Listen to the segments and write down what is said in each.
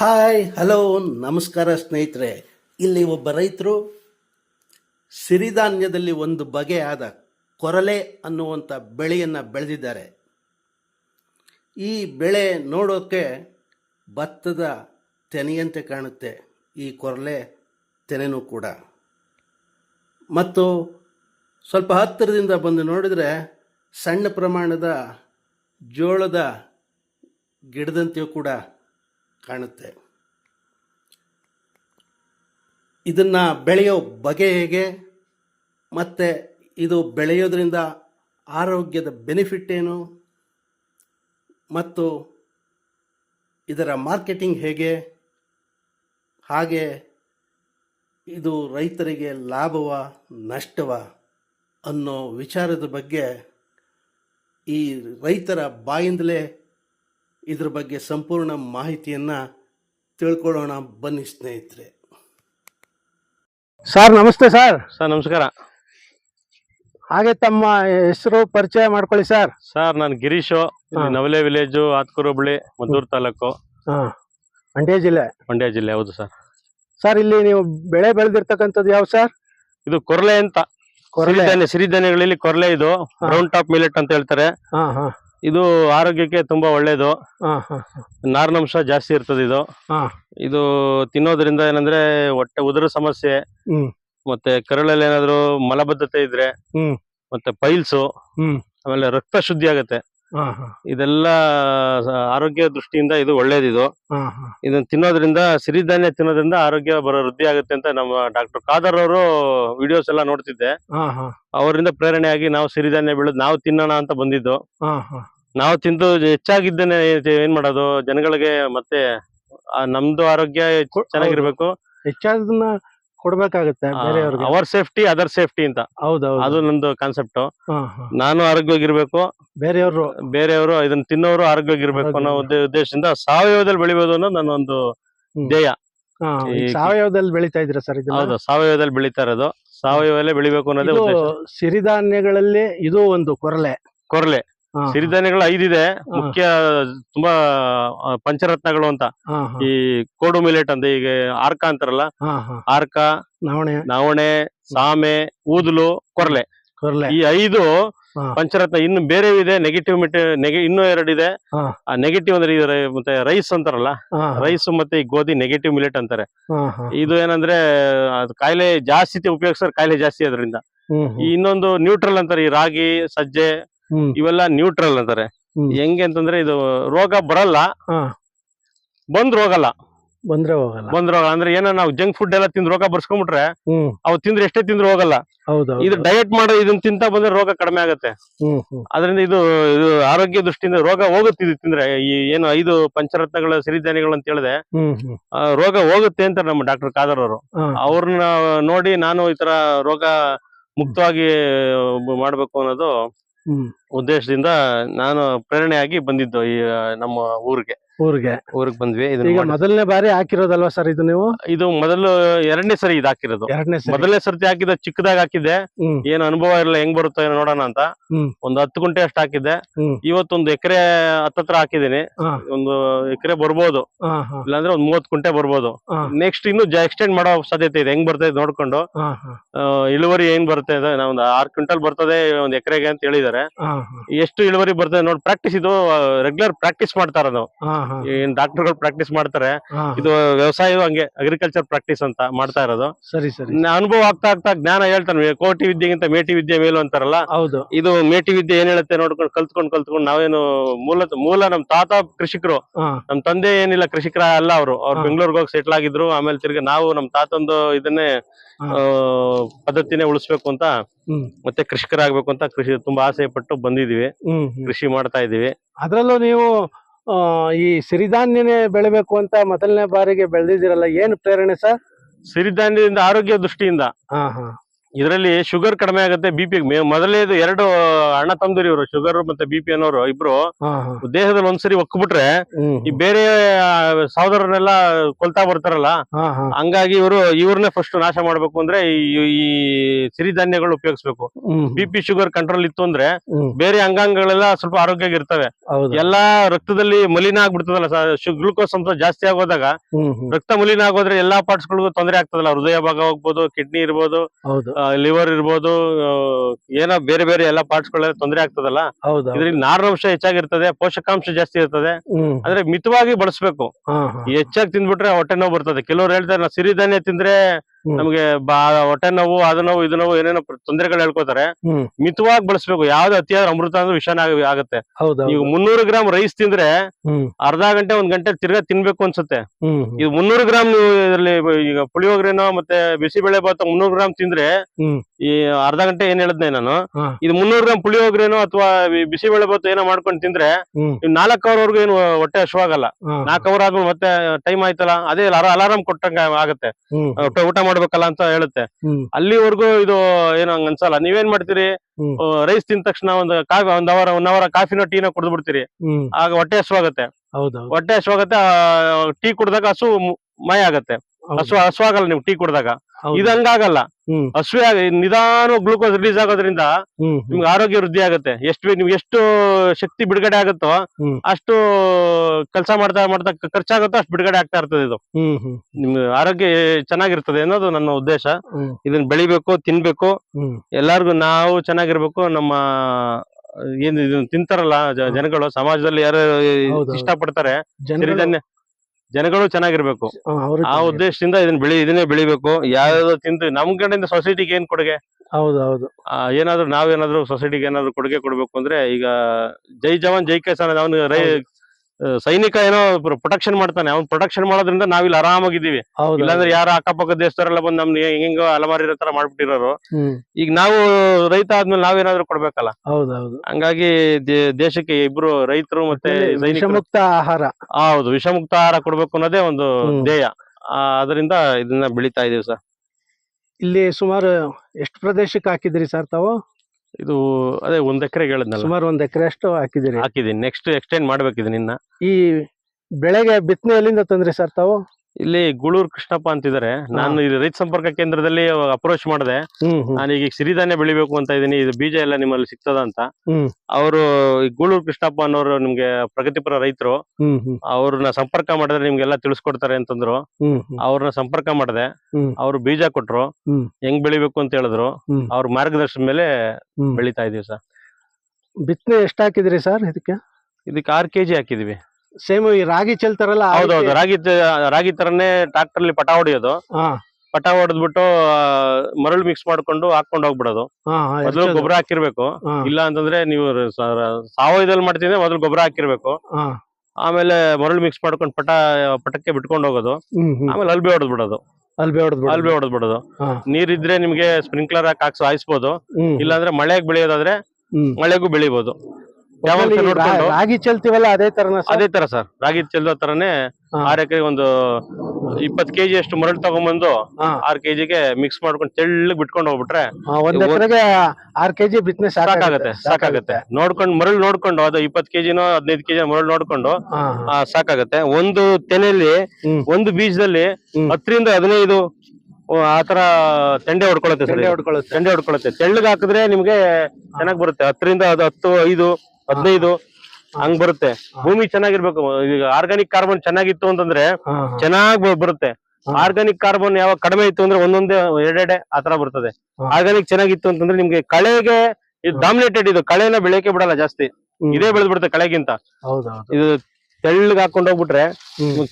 Hi, hello, ನಮಸ್ಕಾರ ಸ್ನೇಹಿತರೆ. ಇಲ್ಲಿ ಒಬ್ಬ ರೈತರು ಸಿರಿಧಾನ್ಯದಲ್ಲಿ ಒಂದು ಬಗೆಯಾದ ಕೊರಲೆ ಅನ್ನುವಂಥ ಬೆಳೆಯನ್ನು ಬೆಳೆದಿದ್ದಾರೆ. ಈ ಬೆಳೆ ನೋಡೋಕ್ಕೆ ಭತ್ತದ ತೆನೆಯಂತೆ ಕಾಣುತ್ತೆ, ಈ ಕೊರಲೆ ತೆನೆನೂ ಕೂಡ. ಮತ್ತು ಸ್ವಲ್ಪ ಹತ್ತಿರದಿಂದ ಬಂದು ನೋಡಿದರೆ ಸಣ್ಣ ಪ್ರಮಾಣದ ಜೋಳದ ಗಿಡದಂತೆಯೂ ಕೂಡ ಕಾಣುತ್ತೆ. ಇದನ್ನು ಬೆಳೆಯೋ ಬಗೆ ಹೇಗೆ, ಮತ್ತು ಇದು ಬೆಳೆಯೋದ್ರಿಂದ ಆರೋಗ್ಯದ ಬೆನಿಫಿಟ್ ಏನು, ಮತ್ತು ಇದರ ಮಾರ್ಕೆಟಿಂಗ್ ಹೇಗೆ, ಹಾಗೆ ಇದು ರೈತರಿಗೆ ಲಾಭವ ನಷ್ಟವ ಅನ್ನೋ ವಿಚಾರದ ಬಗ್ಗೆ ಈ ರೈತರ ಬಾಯಿಂದಲೇ ಇದ್ರ ಬಗ್ಗೆ ಸಂಪೂರ್ಣ ಮಾಹಿತಿಯನ್ನು ತಿಳ್ಕೊಳ್ಳೋಣ ಬನ್ನಿ ಸ್ನೇಹಿತರೆ. ಸರ್ ನಮಸ್ತೆ ಸರ್. ಸರ್ ನಮಸ್ಕಾರ. ಹಾಗೆ ತಮ್ಮ ಹೆಸರು ಪರಿಚಯ ಮಾಡ್ಕೊಳ್ಳಿ ಸರ್. ಸರ್ ನಾನು ಗಿರೀಶು ಇಲ್ಲಿ. ನವಲೆ ವಿಲೇಜು ಆತ್ಕೂರು ಹುಬ್ಳಿ ಮದ್ದೂರು ತಾಲೂಕು. ಹಾ ಮಂಡ್ಯ ಜಿಲ್ಲೆ. ಮಂಡ್ಯ ಜಿಲ್ಲೆ ಹೌದು ಸರ್. ಸರ್ ಇಲ್ಲಿ ನೀವು ಬೆಳೆ ಬೆಳೆದಿರ್ತಕ್ಕಂಥದ್ದು ಯಾವ ಸರ್? ಇದು ಕೊರಲೆ ಅಂತ. ಕೊರಲೆ. ಸಿರಿಧಾನ್ಯ ಸಿರಿಧಾನ್ಯಗಳಲ್ಲಿ ಕೊರಲೆ ಇದು. ಬ್ರೌನ್ ಟಾಪ್ ಮಿಲೆಟ್ ಅಂತ ಹೇಳ್ತಾರೆ. ಹಾ ಹಾ. ಇದು ಆರೋಗ್ಯಕ್ಕೆ ತುಂಬಾ ಒಳ್ಳೇದು. ನಾರಿನಂಶ ಜಾಸ್ತಿ ಇರ್ತದೆ ಇದು. ಇದು ತಿನ್ನೋದ್ರಿಂದ ಏನಂದ್ರೆ ಹೊಟ್ಟೆ ಉದುರ ಸಮಸ್ಯೆ ಮತ್ತೆ ಕರಳಲ್ಲಿ ಏನಾದ್ರು ಮಲಬದ್ಧತೆ ಇದ್ರೆ ಮತ್ತೆ ಪೈಲ್ಸು ಆಮೇಲೆ ರಕ್ತ ಶುದ್ಧಿ ಆಗತ್ತೆ. ಇದೆಲ್ಲ ಆರೋಗ್ಯ ದೃಷ್ಟಿಯಿಂದ ಇದು ಒಳ್ಳೇದಿದು. ಇದನ್ನ ತಿನ್ನೋದ್ರಿಂದ ಸಿರಿಧಾನ್ಯ ತಿನ್ನೋದ್ರಿಂದ ಆರೋಗ್ಯ ಬರೋ ವೃದ್ಧಿ ಆಗುತ್ತೆ ಅಂತ ನಮ್ಮ ಡಾಕ್ಟರ್ ಖಾದರ್ ಅವರು ವಿಡಿಯೋಸ್ ಎಲ್ಲ ನೋಡ್ತಿದ್ದೆ. ಅವರಿಂದ ಪ್ರೇರಣೆ ಅವರಿಂದ ಪ್ರೇರಣೆಯಾಗಿ ನಾವು ಸಿರಿಧಾನ್ಯ ಬೆಳೆದು ನಾವು ತಿನ್ನೋಣ ಅಂತ ಬಂದಿದ್ದು. ನಾವು ತಿಂದು ಹೆಚ್ಚಾಗಿದ್ದೇನೆ ಏನ್ ಮಾಡೋದು? ಜನಗಳಿಗೆ ಮತ್ತೆ ನಮ್ದು ಆರೋಗ್ಯ ಚೆನ್ನಾಗಿರ್ಬೇಕು. ಹೆಚ್ಚಾದನ್ನ ಕೊಡ್ಬೇಕಾಗತ್ತೆ ಬೇರೆಯವ್ರಿಗೆ. ಅವರ್ ಸೇಫ್ಟಿ ಅದರ್ ಸೇಫ್ಟಿ ಅಂತ. ಹೌದೌದು. ಅದು ನಂದು ಕಾನ್ಸೆಪ್ಟ್ ನಾನು ಆರೋಗ್ಯವಾಗಿರ್ಬೇಕು. ಬೇರೆಯವರು ಬೇರೆಯವರು ಇದನ್ನ ತಿನ್ನೋರು ಆರೋಗ್ಯವಾಗಿರ್ಬೇಕು ಅನ್ನೋ ಉದ್ದೇ- ಉದ್ದೇಶದಿಂದ ಸಾವಯವದಲ್ಲಿ ಬೆಳಿಬೋದು ಅನ್ನೋ ನನ್ನ ಒಂದು ಧ್ಯೇಯ. ಸಾವಯವದಲ್ಲಿ ಬೆಳಿತಾ ಇದ್ರ ಸರ್ ಹೌದು ಸಾವಯವದಲ್ಲಿ ಬೆಳಿತಾ ಇರೋದು. ಸಾವಯವಲ್ಲೇ ಬೆಳಿಬೇಕು ಅನ್ನೋದೇ ಸಿರಿಧಾನ್ಯಗಳಲ್ಲಿ ಇದು ಒಂದು ಕೊರಲೆ. ಕೊರಲೆ. ಸಿರಿಧಾನ್ಯಗಳು ಐದಿದೆ. ಮುಖ್ಯ ತುಂಬಾ ಪಂಚರತ್ನಗಳು ಅಂತ. ಈ ಕೋಡು ಮಿಲೆಟ್ ಅಂತ ಈಗ ಆರ್ಕ ಅಂತಾರಲ್ಲ? ಆರ್ಕ ನವಣೆ. ನವಣೆ ಸಾಮೆ ಊದಲು ಕೊರಲೆ. ಈ ಐದು ಪಂಚರತ್ನ ಇನ್ನು ಬೇರೆ ಇದೆ. ನೆಗೆಟಿವ್ ಮಿಟ್ ನೆಗೆ ಇನ್ನೂ ಎರಡು ಇದೆ. ಆ ನೆಗೆಟಿವ್ ಅಂದ್ರೆ ಮತ್ತೆ ರೈಸ್ ಅಂತಾರಲ್ಲ? ರೈಸ್ ಮತ್ತೆ ಈ ಗೋಧಿ ನೆಗೆಟಿವ್ ಮಿಲೆಟ್ ಅಂತಾರೆ. ಇದು ಏನಂದ್ರೆ ಅದು ಕಾಯಿಲೆ ಜಾಸ್ತಿ ಉಪಯೋಗಿಸ್ತಾರೆ ಕಾಯಿಲೆ ಜಾಸ್ತಿ ಅದರಿಂದ ಈ ಇನ್ನೊಂದು ನ್ಯೂಟ್ರಲ್ ಅಂತಾರೆ ಈ ರಾಗಿ ಸಜ್ಜೆ ಇವೆಲ್ಲ ನ್ಯೂಟ್ರಲ್ ಅಂತಾರೆ. ಹೆಂಗೆ ಅಂತಂದ್ರೆ ಇದು ರೋಗ ಬರಲ್ಲ. ಬಂದ್ ರೋಗಲ್ಲ. ಬಂದ್ರೆ ಹೋಗಲ್ಲ. ಬಂದ್ರೆ ಹೋಗಲ್ಲ ಅಂದ್ರೆ ಏನೋ ನಾವು ಜಂಕ್ ಫುಡ್ ಎಲ್ಲ ತಿಂದ್ ರೋಗ ಬರ್ಸ್ಕೊಂಡ್ಬಿಟ್ರೆ ಅವ್ ತಿಂದ್ರೆ ಎಷ್ಟೇ ತಿಂದ್ರು ಹೋಗಲ್ಲ. ಇದು ಡಯಟ್ ಮಾಡೋ ಇದನ್ನ ತಿಂತ ಬಂದ್ರೆ ರೋಗ ಕಡಿಮೆ ಆಗುತ್ತೆ. ಅದರಿಂದ ಇದು ಇದು ಆರೋಗ್ಯ ದೃಷ್ಟಿಯಿಂದ ರೋಗ ಹೋಗುತ್ತೆ ಇದು ತಿಂದ್ರೆ. ಈ ಏನು ಐದು ಪಂಚರತ್ನಗಳ ಸಿರಿಧಾನ್ಯಗಳು ಅಂತ ಹೇಳಿದೆ. ರೋಗ ಹೋಗುತ್ತೆ ಅಂತ ನಮ್ಮ ಡಾಕ್ಟರ್ ಖಾದರ್ ಅವರು. ಅವ್ರನ್ನ ನೋಡಿ ನಾನು ಈ ತರ ರೋಗ ಮುಕ್ತವಾಗಿ ಮಾಡ್ಬೇಕು ಅನ್ನೋದು ಉದ್ದೇಶದಿಂದ ನಾನು ಪ್ರೇರಣೆಯಾಗಿ ಬಂದಿದ್ದು ಈ ನಮ್ಮ ಊರಿಗೆ. ಊರಿಗೆ. ಊರಿಗೆ ಬಂದ್ವಿ. ಇದನ್ನ ಈಗ ಮಾಡಿ- ಮೊದಲನೇ ಬಾರಿ ಹಾಕಿರೋದಲ್ವಾ ಸರ್ ಇದು ನೀವು? ಇದು ಮೊದಲು ಎರಡನೇ ಸರಿ ಇದು ಹಾಕಿರೋದು. ಎರಡನೇ ಸರಿ. ಮೊದಲನೇ ಸರ್ತಿ ಹಾಕಿದ ಚಿಕ್ಕದಾಗ ಹಾಕಿದ್ದೆ. ಹ್ಮ್. ಏನು ಅನುಭವ ಇಲ್ಲ ಹೆಂಗ್ ಬರುತ್ತೋ ಏನೋ ನೋಡೋಣ ಅಂತ. ಹ್ಮ್. ಒಂದು ಹತ್ತು ಗುಂಟೆ ಅಷ್ಟು ಹಾಕಿದ್ದೆ. ಹ್ಮ್. ಇವತ್ತೊಂದು ಎಕರೆ ಹತ್ತತ್ರ ಹಾಕಿದ್ದೀನಿ. ಹಾ. ಒಂದು ಎಕರೆ ಬರ್ಬೋದು. ಹಾ ಹಾ. ಇಲ್ಲಾಂದ್ರೆ ಒಂದ್ ಮೂವತ್ ಗುಂಟೆ ಬರ್ಬೋದು. ಹಾ. ನೆಕ್ಸ್ಟ್ ಇನ್ನು ಎಕ್ಸ್ಟೆಂಡ್ ಮಾಡೋ ಸಾಧ್ಯತೆ ಇದೆ. ಹೆಂಗ್ ಬರ್ತದೆ ನೋಡ್ಕೊಂಡು. ಹಾ ಹಾ. ಆ, ಇಳುವರಿ ಏನ್ ಬರ್ತದೆ ಇದೆ ಒಂದು ಆರ್ ಕ್ವಿಂಟಲ್ ಬರ್ತದೆ ಒಂದ್ ಎಕರೆಗೆ ಅಂತ ಹೇಳಿದಾರೆ ಹಾ ಹಾ. ಎಷ್ಟು ಇಳುವರಿ ಬರ್ತದೆ ನೋಡಿ ಪ್ರಾಕ್ಟೀಸ್ ಇದು ರೆಗ್ಯುಲರ್ ಪ್ರಾಕ್ಟೀಸ್ ಮಾಡ್ತಾರ ನಾವು ಹಾ ಏನ್ ಡಾಕ್ಟರ್ಗಳು ಪ್ರಾಕ್ಟೀಸ್ ಮಾಡ್ತಾರೆ. ಇದು ವ್ಯವಸಾಯ ಹಂಗೆ ಅಗ್ರಿಕಲ್ಚರ್ ಪ್ರಾಕ್ಟೀಸ್ ಅಂತ ಮಾಡ್ತಾ ಇರೋದು. ಸರಿ ಸರಿ. ಅನುಭವ ಆಗ್ತಾ ಆಗ್ತಾ ಜ್ಞಾನ ಹೇಳ್ತಾನೆ. ಕೋಟಿ ವಿದ್ಯೆಗಿಂತ ಮೇಟಿ ವಿದ್ಯೆ ಮೇಲು ಅಂತಾರಲ್ಲ. ಹೌದು. ಇದು ಮೇಟಿ ವಿದ್ಯೆ ಏನ್ ಹೇಳುತ್ತೆ ನೋಡ್ಕೊಂಡು ಕಲ್ತ್ಕೊಂಡು ಕಲ್ತ್ಕೊಂಡು ನಾವೇನು ಮೂಲ ಮೂಲ ನಮ್ ತಾತ ಕೃಷಿಕರು. ನಮ್ ತಂದೆ ಏನಿಲ್ಲ ಕೃಷಿಕರ ಅಲ್ಲ ಅವರು. ಅವ್ರು. ಬೆಂಗಳೂರಿಗೆ ಹೋಗಿ ಸೆಟ್ಲ್ ಆಗಿದ್ರು. ಆಮೇಲೆ ತಿರ್ಗಿ ನಾವು ನಮ್ ತಾತಂದು ಇದನ್ನೇ ಪದ್ಧತಿನೇ ಉಳಿಸ್ಬೇಕು ಅಂತ ಮತ್ತೆ ಕೃಷಿಕರಾಗ್ಬೇಕು ಅಂತ ಕೃಷಿ ತುಂಬಾ ಆಸೆ ಪಟ್ಟು ಬಂದಿದೀವಿ ಕೃಷಿ ಮಾಡ್ತಾ ಇದೀವಿ. ಅದ್ರಲ್ಲೂ ನೀವು ಈ ಸಿರಿಧಾನ್ಯನೇ ಬೆಳಿಬೇಕು ಅಂತ ಮೊದಲನೇ ಬಾರಿಗೆ ಬೆಳೆದಿದ್ದೀರಲ್ಲ ಏನು ಪ್ರೇರಣೆ ಸರ್? ಸಿರಿಧಾನ್ಯದಿಂದ ಆರೋಗ್ಯ ದೃಷ್ಟಿಯಿಂದ. ಹಾ ಹಾ. ಇದರಲ್ಲಿ ಶುಗರ್ ಕಡಿಮೆ ಆಗುತ್ತೆ ಬಿ ಪಿ ಮೊದಲೇದು ಎರಡು ಅಣ್ಣ ತಮ್ಮದಿರು ಇವರು ಶುಗರ್ ಮತ್ತೆ ಬಿ ಪಿ ಅನ್ನೋರು ಇಬ್ರು ದೇಹದಲ್ಲಿ ಒಂದ್ಸರಿ ಒಕ್ಬಿಟ್ರೆ ಬಿಟ್ರೆ ಈ ಬೇರೆ ಸಹೋದರನೆಲ್ಲ ಕೊಲ್ತಾ ಬರ್ತಾರಲ್ಲ ಹಂಗಾಗಿ ಇವರು ಇವ್ರನ್ನೇ ಫಸ್ಟ್ ನಾಶ ಮಾಡ್ಬೇಕು ಅಂದ್ರೆ ಈ ಸಿರಿಧಾನ್ಯಗಳು ಉಪಯೋಗಿಸ್ಬೇಕು. ಬಿ ಪಿ ಶುಗರ್ ಕಂಟ್ರೋಲ್ ಇತ್ತು ಅಂದ್ರೆ ಬೇರೆ ಅಂಗಾಂಗಗಳೆಲ್ಲ ಸ್ವಲ್ಪ ಆರೋಗ್ಯ ಇರ್ತವೆ. ಎಲ್ಲಾ ರಕ್ತದಲ್ಲಿ ಮಲಿನ ಆಗ್ಬಿಡ್ತದಲ್ಲ ಗ್ಲೂಕೋಸ್ ಅಂಶ ಜಾಸ್ತಿ ಆಗೋದಾಗ ರಕ್ತ ಮಲಿನ ಆಗೋದ್ರೆ ಎಲ್ಲಾ ಪಾರ್ಟ್ಸ್ ಗಳಿಗೂ ತೊಂದರೆ ಆಗ್ತದಲ್ಲ ಹೃದಯ ಭಾಗ ಹೋಗ್ಬೋದು ಕಿಡ್ನಿ ಇರ್ಬೋದು. ಹೌದು. ಲಿವರ್ ಇರ್ಬೋದು ಏನೋ ಬೇರೆ ಬೇರೆ ಎಲ್ಲಾ ಪಾರ್ಟ್ಸ್ ಗಳೆಲ್ಲ ತೊಂದರೆ ಆಗ್ತದಲ್ಲ? ಹೌದು ಇದ್ರಲ್ಲಿ ನಾರಿನಂಶ ಹೆಚ್ಚಾಗಿರ್ತದೆ ಪೋಷಕಾಂಶ ಜಾಸ್ತಿ ಇರ್ತದೆ. ಅಂದ್ರೆ ಮಿತವಾಗಿ ಬಳಸ್ಬೇಕು. ಹೆಚ್ಚಾಗಿ ತಿಂದ್ಬಿಟ್ರೆ ಹೊಟ್ಟೆ ನೋವು ಬರ್ತದೆ. ಕೆಲವ್ರು ಹೇಳ್ತಾರೆ ನಾವು ಸಿರಿಧಾನ್ಯ ತಿಂದ್ರೆ. ನಮಗೆ ಬಾ ಹೊಟ್ಟೆ ನೋವು ಅದು ನೋವು ಇದು ನೋವು ಏನೇನೋ ತೊಂದರೆಗಳು ಹೇಳ್ಕೊತಾರೆ ಮಿತವಾಗಿ ಬಳಸ್ಬೇಕು. ಯಾವ್ದು ಅತಿಯಾದ ಅಮೃತ ಅಂದ್ರೆ ವಿಷಾನ ಆಗುತ್ತೆ. ಈಗ ಮುನ್ನೂರು ಗ್ರಾಮ್ ರೈಸ್ ತಿಂದ್ರೆ ಅರ್ಧ ಗಂಟೆ ಒಂದ್ ಗಂಟೆ ತಿರ್ಗಾ ತಿನ್ಬೇಕು ಅನ್ಸುತ್ತೆ. ಇದು ಮುನ್ನೂರು ಗ್ರಾಮ್ ಇದ್ರಲ್ಲಿ ಈಗ ಪುಳಿಯೋಗರೆನೋ ಮತ್ತೆ ಬಿಸಿಬೇಳೆ ಭಾತ ಮುನ್ನೂರು ಗ್ರಾಮ್ ತಿಂದ್ರೆ ಈ ಅರ್ಧ ಗಂಟೆ ಏನ್ ಹೇಳದ್ನೆ ನಾನು? ಇದು ಮುನ್ನೂರು ಗ್ರಾಮ್ ಪುಳಿಯೋಗ್ರೇನೋ ಅಥವಾ ಬಿಸಿಬೇಳೆ ಭಾತ ಏನೋ ಮಾಡ್ಕೊಂಡು ತಿಂದ್ರೆ ನಾಲ್ಕು ಅವರ್ ವರ್ಗೂ ಏನು ಹೊಟ್ಟೆ ಹಶುವಾಗಲ್ಲ ನಾಲ್ಕು ಅವರ್ ಆದ್ಮೇಲೆ ಮತ್ತೆ ಟೈಮ್ ಆಯ್ತಲ್ಲ ಅದೇ ಅಲಾರಾಮ್ ಕೊಟ್ಟಂಗ ಆಗುತ್ತೆ. ಊಟ ಮಾಡ್ಬೇಕಲ್ಲ ಅಂತ ಹೇಳುತ್ತೆ. ಅಲ್ಲಿವರೆಗೂ ಇದು ಏನು ಹಂಗ ಅನ್ಸಲ್ಲ. ನೀವೇನ್ ಮಾಡ್ತೀರಿ? ರೈಸ್ ತಿಂದ ತಕ್ಷಣ ಒಂದು ಕಾಫಿ ಒಂದ್ ಅವರ್ ಒನ್ ಅವರ್ ಕಾಫಿನ ಟೀನ ಕುಡ್ದು ಬಿಡ್ತೀರಿ. ಆಗ ಹೊಟ್ಟೆ ಹಸುವಾಗತ್ತೆ ಹೊಟ್ಟೆ ಹಸುವಾಗತ್ತೆ ಟೀ ಕುಡ್ದಾಗ ಹಸು ಮ್- ಮಯ ಆಗತ್ತೆ. ಹಸು ಹಸುವಾಗಲ್ಲ ನೀವು ಟೀ ಕುಡ್ದಾಗ. ಇದು ಹಂಗಾಗಲ್ಲ. ಹ್ಮ್ ಹಸುವೆ ಆಗ ನಿಧಾನ ಗ್ಲೂಕೋಸ್ ರಿಲೀಸ್ ಆಗೋದ್ರಿಂದ ನಿಮ್ಗೆ ಆರೋಗ್ಯ ವೃದ್ಧಿ ಆಗುತ್ತೆ. ಎಷ್ಟು ನಿಮ್ಗೆ ಎಷ್ಟು ಶಕ್ತಿ ಬಿಡುಗಡೆ ಆಗುತ್ತೋ. ಅಷ್ಟು ಕೆಲಸ ಮಾಡ್ತಾ ಮಾಡ್ತಾ ಖರ್ಚಾಗುತ್ತೋ ಅಷ್ಟು ಬಿಡುಗಡೆ ಆಗ್ತಾ ಇರ್ತದೆ ಇದು. ನಿಮ್ಗೆ ಆರೋಗ್ಯ ಚೆನ್ನಾಗಿರ್ತದೆ ಅನ್ನೋದು ನನ್ನ ಉದ್ದೇಶ. ಇದನ್ನ ಬೆಳಿಬೇಕು ತಿನ್ಬೇಕು. ಎಲ್ಲಾರ್ಗು ನಾವು ಚೆನ್ನಾಗಿರ್ಬೇಕು. ನಮ್ಮ ಏನ್ ಇದನ್ನ ತಿಂತಾರಲ್ಲ ಜನಗಳು ಸಮಾಜದಲ್ಲಿ ಯಾರು ಇಷ್ಟ ಇಷ್ಟಪಡ್ತಾರೆ. ಸಿರಿಧಾನ್ಯ ಜನಗಳು ಚೆನ್ನಾಗಿರ್ಬೇಕು. ಅವ್ರು ಆ ಉದ್ದೇಶದಿಂದ ಇದನ್ನ ಬೆಳಿ ಇದನ್ನೇ ಬೆಳಿಬೇಕು. ಯಾವ್ದು ತಿಂದು ನಮ್ ಕಡೆಯಿಂದ ಸೊಸೈಟಿಗೆ ಏನ್ ಕೊಡುಗೆ? ಹೌದು ಹೌದು. ಆ, ಏನಾದ್ರು ನಾವೇನಾದ್ರು ಸೊಸೈಟಿಗೆ ಏನಾದ್ರು ಕೊಡುಗೆ ಕೊಡ್ಬೇಕು ಅಂದ್ರೆ ಈಗ ಜೈ ಜವಾನ್ ಜೈ ಕಿಸಾನ್ ಅವನು ರೈ ಸೈನಿಕ ಏನೋ ಪ್ರೊಟೆಕ್ಷನ್ ಮಾಡ್ತಾನೆ. ಅವ್ನು ಪ್ರೊಟೆಕ್ಷನ್ ಮಾಡೋದ್ರಿಂದ ನಾವಿಲ್ಲಿ ಆರಾಮಾಗಿದ್ದೀವಿ. ಇಲ್ಲಾಂದ್ರೆ ಯಾರ ಅಕ್ಕಪಕ್ಕ ದೇಶದವರೆಲ್ಲ ಬಂದು ನಮ್ಗೆ ಹೆಂಗ ಅಲಮಾರಿ ತರ ಮಾಡ್ಬಿಟ್ಟಿರೋರು. ಈಗ ನಾವು ರೈತ ಆದ್ಮೇಲೆ ನಾವೇನಾದ್ರು ಕೊಡ್ಬೇಕಲ್ಲ? ಹಂಗಾಗಿ ದೇಶಕ್ಕೆ ಇಬ್ರು ರೈತರು ಮತ್ತೆ ವಿಷಮುಕ್ತ ಆಹಾರ. ಹೌದು. ವಿಷಮುಕ್ತ ಆಹಾರ ಕೊಡ್ಬೇಕು ಅನ್ನೋದೇ ಒಂದು ಧ್ಯೇಯ. ಅದರಿಂದ ಇದನ್ನ ಬೆಳಿತಾ ಇದೀವಿ ಸರ್. ಇಲ್ಲಿ ಸುಮಾರು ಎಷ್ಟು ಪ್ರದೇಶಕ್ಕೆ ಹಾಕಿದ್ರಿ ಸರ್ ತಾವು? ಇದು ಅದೇ ಒಂದ್ ಎಕರೆ ಹೇಳದ್ನಲ್ಲ. ಸುಮಾರು ಒಂದ್ ಎಕರೆ ಅಷ್ಟು ಹಾಕಿದೀನಿ ನೆಕ್ಸ್ಟ್ ಎಕ್ಸ್ಟೆಂಡ್ ಮಾಡ್ಬೇಕಿದೆ ನಿನ್ನ. ಈ ಬೆಳೆಗೆ ಬಿತ್ತನೆ ಎಲ್ಲಿಂದ ತಂದ್ರಿ ಸರ್ ತಾವು? ಇಲ್ಲಿ ಗುಳೂರ್ ಕೃಷ್ಣಪ್ಪ ಅಂತಿದ್ದಾರೆ. ನಾನು ಇದು ರೈತ ಸಂಪರ್ಕ ಕೇಂದ್ರದಲ್ಲಿ ಅಪ್ರೋಚ್ ಮಾಡಿದೆ. ನಾನು ಈಗ ಸಿರಿಧಾನ್ಯ ಬೆಳಿಬೇಕು ಅಂತ ಇದೀನಿ ಇದು ಬೀಜ ಎಲ್ಲ ನಿಮ್ಮಲ್ಲಿ ಸಿಗ್ತದ ಅಂತ. ಅವರು ಅವರು ಗೂಳೂರ್ ಕೃಷ್ಣಪ್ಪ ಅನ್ನೋರು ನಿಮ್ಗೆ ಪ್ರಗತಿಪರ ರೈತರು. ಅವ್ರನ್ನ ಸಂಪರ್ಕ ಮಾಡಿದ್ರೆ ನಿಮ್ಗೆಲ್ಲ ತಿಳಿಸ್ಕೊಡ್ತಾರೆ ಅಂತಂದ್ರು. ಅವ್ರನ್ನ ಸಂಪರ್ಕ ಮಾಡಿದೆ. ಅವ್ರು ಬೀಜ ಕೊಟ್ರು. ಹೆಂಗ್ ಬೆಳಿಬೇಕು ಅಂತ ಹೇಳಿದ್ರು. ಅವ್ರ ಮಾರ್ಗದರ್ಶನ ಮೇಲೆ ಬೆಳಿತಾ ಇದೀವಿ ಸರ್. ಬಿತ್ತನೆ ಎಷ್ಟು ಹಾಕಿದ್ರಿ ಸರ್ ಇದಕ್ಕೆ? ಇದಕ್ಕೆ ಆರ್ ಕೆಜಿ ಹಾಕಿದೀವಿ. ಸೇಮ್ ಈ ರಾಗಿ ಚೆಲ್ತಾರಲ್ಲ ಆ ಹೌದೌದು ರಾಗಿ ತ- ರಾಗಿ ತರನೇ ಟ್ರಾಕ್ಟರ್ ಅಲ್ಲಿ ಪಟ ಹೊಡಿಯೋದು. ಹಾ. ಪಟ ಹೊಡೆದ್ಬಿಟ್ಟು ಮರಳು ಮಿಕ್ಸ್ ಮಾಡ್ಕೊಂಡು ಹಾಕೊಂಡು ಹೋಗ್ಬಿಡೋದು. ಹಾ ಹಾ, ಮೊದಲು ಎರ್ಚೋದು. ಗೊಬ್ಬರ ಹಾಕಿರ್ಬೇಕು. ಹಾ, ಇಲ್ಲ ಅಂತಂದ್ರೆ ನೀವು ರ- ಸ- ಸಾವಯವದಲ್ಲಿ ಮಾಡ್ತಿದ್ರೆ ಮೊದಲು ಗೊಬ್ಬರ ಹಾಕಿರ್ಬೇಕು. ಹಾ. ಆಮೇಲೆ ಮರಳು ಮಿಕ್ಸ್ ಮಾಡ್ಕೊಂಡು ಪಟ ಪಟಕ್ಕೆ ಬಿಟ್ಕೊಂಡು ಹೋಗೋದು. ಹ್ಮ್ ಹ್ಮ್. ಆಮೇಲೆ ಅಲ್ಬೆ ಹೊಡೆದ್ಬಿಡೋದು. ಅಲ್ಬೆ ಹೊಡೆದ್ ಬಿಡೋದು. ಅಲ್ಬೆ ಹೊಡೆದ್ ಬಿಡೋದು ಹಾ. ನೀರಿದ್ರೆ ನಿಮ್ಗೆ ಸ್ಪ್ರಿಂಕ್ಲರ್ ಹಾಕಿ ಹಾಕ್ಸ್ ಹಾಯಿಸ್ಬೋದು. ಹ್ಮ್. ಇಲ್ಲಾಂದ್ರೆ ಮಳೆಗೆ ಬೆಳೆಯೋದಾದ್ರೆ ಹ್ಮ್. ಮಳೆಗೂ ಬೆಳಿಬೋದು. ರಾಗಿ ಚೆಲ್ತೀವಲ್ಲ ಅದೇ ತರ ಅದೇ ತರ ಸರ್. ರಾಗಿ ಚೆಲ್ಲೋ ತರನೇ. ಆರ್ ಎಕರೆ ಒಂದು ಇಪ್ಪತ್ ಕೆಜಿ ಅಷ್ಟು ಮರಳು ತಗೊಂಡ್ಬಂದು. ಆರ್ ಕೆಜಿಗೆ ಮಿಕ್ಸ್ ಮಾಡ್ಕೊಂಡು ತೆಳ್ಳಗ್ ಬಿಟ್ಕೊಂಡು ಹೋಗ್ಬಿಟ್ರೆ ಒಂದ್ ಎಕರೆಗೆ ಆರ್ ಕೆಜಿ ಬಿತ್ತನೆ ಸಾಕಾಗತ್ತೆ. ಸಾಕಾಗತ್ತೆ ನೋಡ್ಕೊಂಡು ಮರಳು ನೋಡ್ಕೊಂಡು ಅದು ಇಪ್ಪತ್ ಕೆಜಿನೋ ಹದಿನೈದು ಕೆಜಿ ಮರಳು ನೋಡ್ಕೊಂಡು ಸಾಕಾಗತ್ತೆ. ಒಂದು ತೆನೆಯಲ್ಲಿ ಒಂದು ಬೀಜದಲ್ಲಿ. ಹತ್ತರಿಂದ ಹದಿನೈದು ಆತರ ತೆಂಡೆ ಹೊಡ್ಕೊಳತ್ತೆ. ತೆಂಡೆ ಹೊಡ್ಕೊಳತ್ತೆ. ತೆಳ್ಳಗ್ ಹಾಕಿದ್ರೆ ನಿಮ್ಗೆ ಚೆನ್ನಾಗ್ ಬರುತ್ತೆ. ಹತ್ತರಿಂದ ಅದು ಹತ್ತು ಐದು ಹದಿನೈದು ಹಂಗ್ ಬರುತ್ತೆ. ಭೂಮಿ ಚೆನ್ನಾಗಿರ್ಬೇಕು. ಈಗ ಆರ್ಗಾನಿಕ್ ಕಾರ್ಬನ್ ಚೆನ್ನಾಗಿತ್ತು ಅಂತಂದ್ರೆ. ಚೆನ್ನಾಗ್ ಬರುತ್ತೆ. ಆರ್ಗಾನಿಕ್ ಕಾರ್ಬನ್ ಯಾವಾಗ ಕಡಿಮೆ ಇತ್ತು ಅಂದ್ರೆ ಒಂದೊಂದೇ ಎರಡೆಡೆ ಆತರ ಬರ್ತದೆ. ಆರ್ಗಾನಿಕ್ ಚೆನ್ನಾಗಿತ್ತು ಅಂತಂದ್ರೆ ನಿಮ್ಗೆ ಕಳೆಗೆ ಇದು ಡಾಮಿನೇಟೆಡ್ ಇದು ಕಳೆನ ಬೆಳೆಯಕ್ಕೆ ಬಿಡಲ್ಲ ಜಾಸ್ತಿ. ಇದೇ ಇದೇ ಬೆಳೆದ್ಬಿಡುತ್ತೆ ಕಳೆಗಿಂತ. ಇದು ತೆಳ್ಳಗ್ ಹಾಕೊಂಡ್ ಹೋಗ್ಬಿಟ್ರೆ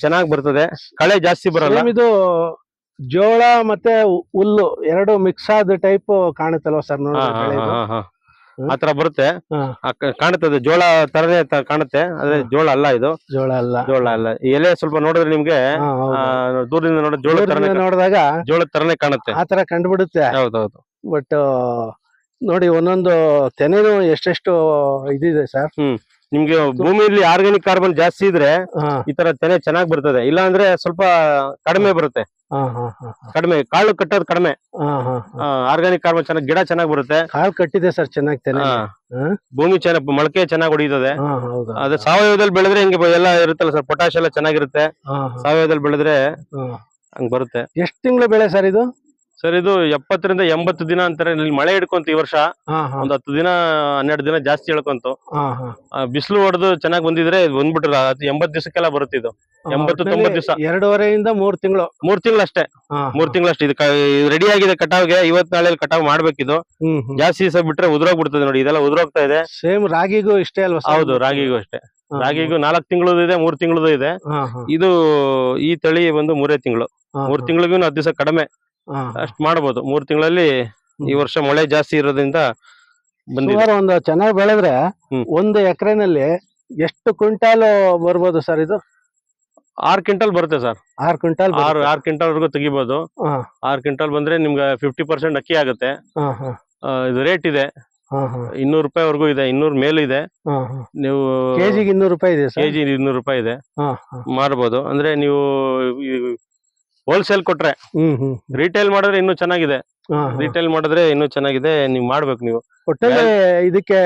ಚೆನ್ನಾಗ್ ಬರ್ತದೆ. ಕಳೆ ಜಾಸ್ತಿ ಬರಲ್ಲ. ಇದು ಜೋಳ ಮತ್ತೆ ಹುಲ್ಲು ಎರಡು ಮಿಕ್ಸ್ ಆದ ಟೈಪ್ ಕಾಣುತ್ತಲ್ವ ಸರ್ ನೋಡಿ. ಆತರ ಬರುತ್ತೆ. ಕಾಣುತ್ತದೆ ಜೋಳ ತರನೇ ತ- ಕಾಣುತ್ತೆ. ಆದ್ರೆ ಜೋಳ ಅಲ್ಲ ಇದು. ಜೋಳ ಅಲ್ಲ. ಜೋಳ ಅಲ್ಲ. ಎಲೆ ಸ್ವಲ್ಪ ನೋಡಿದ್ರೆ ನಿಮ್ಗೆ ದೂರದಿಂದ ನೋಡಿದ್ರೆ ಜೋಳ ತರನೇ ನೋಡಿದಾಗ ಜೋಳ ತರನೇ ಕಾಣುತ್ತೆ. ಆ ತರ ಕಂಡುಬಿಡುತ್ತೆ. ಹೌದೌದು. ಬಟ್ ನೋಡಿ ಒಂದೊಂದು ತೆನೆನು ಎಷ್ಟೆಷ್ಟು ಇದಿದೆ ಸರ್. ಹ್ಮ್. ನಿಮ್ಗೆ ಭೂಮಿಯಲ್ಲಿ ಆರ್ಗಾನಿಕ್ ಕಾರ್ಬನ್ ಜಾಸ್ತಿ ಇದ್ರೆ ಈ ತರ ತೆನೆ ಚೆನ್ನಾಗಿ ಬರ್ತದೆ. ಇಲ್ಲ ಅಂದ್ರೆ ಸ್ವಲ್ಪ ಕಡಿಮೆ ಬರುತ್ತೆ. ಕಡಿಮೆ ಕಾಳು ಕಟ್ಟೋದು ಕಡಿಮೆ. ಆರ್ಗಾನಿಕ್ ಕಾರ್ಬನ್ ಚೆನ್ನಾಗಿ ಗಿಡ ಚೆನ್ನಾಗಿ ಬರುತ್ತೆ. ಕಾಳು ಕಟ್ಟಿದೆ ಸರ್ ಚೆನ್ನಾಗಿ ತೆನೆ. ಭೂಮಿ ಚೆನ್ನಾಗಿ ಮೊಳಕೆ ಚೆನ್ನಾಗಿ ಹೊಡಿತದೆ ಅದೇ ಸಾವಯವದಲ್ಲಿ ಬೆಳೆದ್ರೆ ಹಿಂಗೆ ಎಲ್ಲ ಇರುತ್ತಲ್ಲ ಸರ್ ಪೊಟ್ಯಾಶ್ ಎಲ್ಲ ಚೆನ್ನಾಗಿರುತ್ತೆ. ಸಾವಯವದಲ್ಲಿ ಬೆಳೆದ್ರೆ ಹಂಗ್ ಬರುತ್ತೆ. ಎಷ್ಟು ತಿಂಗಳು ಬೆಳೆ ಸರ್ ಇದು? ಸರ್ ಇದು ಎಪ್ಪತ್ತರಿಂದ ಎಂಬತ್ತು ದಿನ ಅಂತಾರೆ. ಇಲ್ಲಿ ಮಳೆ ಹಿಡ್ಕೊಂತ ಈ ವರ್ಷ. ಒಂದ್ ಹತ್ತು ದಿನ ಹನ್ನೆರಡು ದಿನ ಜಾಸ್ತಿ ಹೇಳ್ಕೊಂತು. ಬಿಸಿಲು ಹೊಡೆದು ಚೆನ್ನಾಗಿ ಬಂದಿದ್ರೆ ಬಂದ್ಬಿಟ್ರ. ಎಂಬತ್ ದಿವಸಕ್ಕೆಲ್ಲ ಬರುತ್ತೆ ಇದು. ಎಂಬತ್ತು, ತೊಂಬತ್ ತೊಂಬತ್ತು ದಿವ್ಸ. ಎರಡೂವರೆಯಿಂದ ಮೂರ್ ತಿಂಗಳು. ಮೂರ್ ತಿಂಗಳು ಅಷ್ಟೇ. ಹಾ ಮೂರ್ ತಿಂಗಳಷ್ಟೇ ಇದು ರೆಡಿ ಆಗಿದೆ ಕಟಾವ್ಗೆ. ಇವತ್ ನಾಳೆ ಕಟಾವ್ ಮಾಡ್ಬೇಕಿದು. ಜಾಸ್ತಿ ದಿವಸ ಬಿಟ್ರೆ ಉದುರೋಗ್ಬಿಡ್ತದೆ ನೋಡಿ. ಇದೆಲ್ಲ ಉದ್ರೋಗ್ತಾ ಇದೆ. ಸೇಮ್ ರಾಗಿಗೂ ಇಷ್ಟೇ ಅಲ್ವಾ? ಹೌದು ರಾಗಿಗೂ ಅಷ್ಟೇ. ರಾಗಿಗೂ ನಾಲ್ಕ್ ತಿಂಗಳದು ಇದೆ ಮೂರ್ ತಿಂಗಳದು ಇದೆ. ಇದು ಈ ತಳಿ ಬಂದು ಮೂರೇ ತಿಂಗಳು. ಮೂರ್ ತಿಂಗಳಿಗೂ ಹತ್ತು ದಿವಸ ಕಡಿಮೆ. ಅಷ್ಟ್ ಮಾಡಬಹುದು ಮೂರ್ ತಿಂಗಳಲ್ಲಿ ಈ ವರ್ಷ ಮಳೆ ಜಾಸ್ತಿ ಇರೋದ್ರಿಂದ ಸುಮಾರು ಒಂದು ಚೆನ್ನಾಗಿ ಬೆಳೆದ್ರೆ ಒಂದು ಎಕರೆನಲ್ಲಿ ಎಷ್ಟು ಕ್ವಿಂಟಾಲ್ ಬರ್ಬೋದು ಸರ್ ಇದು? ಆರ್ ಕ್ವಿಂಟಲ್ ಬರುತ್ತೆ ಸರ್. ಆರ್ ಕ್ವಿಂಟಾಲ್ ಆರು ಆರ್ ಕ್ವಿಂಟಲ್ ವರೆಗೂ ತೆಗಿಬಹುದು ಆರ್ ಕ್ವಿಂಟಲ್ ಬಂದ್ರೆ ನಿಮ್ಗೆ ಫಿಫ್ಟಿ ಪರ್ಸೆಂಟ್ ಅಕ್ಕಿ ಆಗುತ್ತೆ. ಇದು ರೇಟ್ ಇದೆ. ಇನ್ನೂರು ರೂಪಾಯಿ ವರೆಗೂ ಇದೆ ಇನ್ನೂರು ಮೇಲೂ ಇದೆ. ನೀವು ಕೆಜಿಗೆ ಇನ್ನೂರು ರೂಪಾಯಿ ಇದೆ ಕೆಜಿ ಇನ್ನೂರು ರೂಪಾಯಿ ಇದೆ. ಮಾಡಬಹುದು ಅಂದ್ರೆ ನೀವು ಹೋಲ್ಸೇಲ್ ಕೊಟ್ರೆ. ಹ್ಮ್ ಹ್ಮ್. ರಿಟೇಲ್ ಮಾಡಿದ್ರೆ ಇನ್ನೂ ಚೆನ್ನಾಗಿದೆ. ಹಾ ಹಾ. ರಿಟೇಲ್ ಮಾಡಿದ್ರೆ ಇನ್ನೂ ಚೆನ್ನಾಗಿದೆ. ನೀವ್ ಮಾಡ್ಬೇಕು ನೀವು. ಒಟ್ಟಲ್ಲಿ ಇದಕ್ಕೆ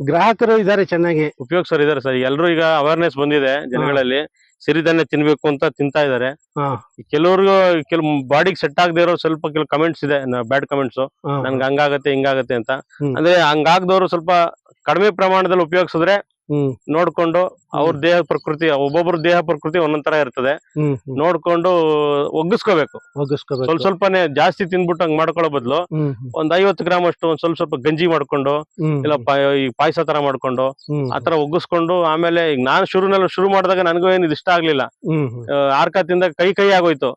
ಗ್ರಾಹಕರು ಇದಾರೆ ಚೆನ್ನಾಗಿ. ಉಪಯೋಗಿಸೋರು ಇದಾರೆ ಸರ್. ಎಲ್ರು ಈಗ ಅವೇರ್ನೆಸ್ ಬಂದಿದೆ ಜನಗಳಲ್ಲಿ. ಸಿರಿಧಾನ್ಯ ತಿನ್ಬೇಕು ಅಂತ ತಿಂತಾ ಇದಾರೆ ಹಾ. ಕೆಲವ್ರಿಗೂ ಕೆಲವು ಬಾಡಿಗೆ ಸೆಟ್ ಆಗದೆ ಇರೋ ಸ್ವಲ್ಪ ಕೆಲವು ಕಮೆಂಟ್ಸ್ ಇದೆ. ಬ್ಯಾಡ್ ಕಮೆಂಟ್ಸ್ ಹಾ, ನನ್ಗೆ ಹಂಗಾಗತ್ತೆ ಹಿಂಗಾಗತ್ತೆ ಅಂತ. ಹ್ಮ್. ಅಂದ್ರೆ ಹಂಗಾಗದವ್ರು ಸ್ವಲ್ಪ ಕಡಿಮೆ ಪ್ರಮಾಣದಲ್ಲಿ ಉಪಯೋಗಿಸಿದ್ರೆ ನೋಡ್ಕೊಂಡು ಅವ್ರ ದೇಹ ಪ್ರಕೃತಿ ಒಬ್ಬೊಬ್ರ ದೇಹ ಪ್ರಕೃತಿ ಒಂದೊಂದ್ ತರ ಇರ್ತದೆ. ನೋಡ್ಕೊಂಡು ಒಗ್ಗಿಸ್ಕೋಬೇಕು. ಒಗ್ಗಿಸ್ಕೋಬೇಕು. ಸ್ವಲ್ಪ ಸ್ವಲ್ಪನೇ ಜಾಸ್ತಿ ತಿನ್ಬಿಟ್ಟು ಹಂಗ್ ಮಾಡ್ಕೊಳ್ಳೋ ಬದಲು ಒಂದ್ ಐವತ್ತು ಗ್ರಾಮ್ ಅಷ್ಟು ಒಂದ್ ಸ್ವಲ್ಪ ಸ್ವಲ್ಪ ಗಂಜಿ ಮಾಡ್ಕೊಂಡು ಇಲ್ಲ ಈ ಪಾಯಸ ತರ ಮಾಡ್ಕೊಂಡು ಆತರ ಒಗ್ಗಿಸ್ಕೊಂಡು ಆಮೇಲೆ ಈಗ ನಾನ್ ಶುರುನಲ್ಲಿ ಶುರು ಮಾಡಿದಾಗ ನನ್ಗೂ ಏನ್ ಇದಿಷ್ಟ ಇಷ್ಟ ಆಗ್ಲಿಲ್ಲ. ಹ್ಮ್ ಹ್ಮ್. ಆರ್ಕ ತಿಂದ ಕೈ ಕೈ ಆಗೋಯ್ತು.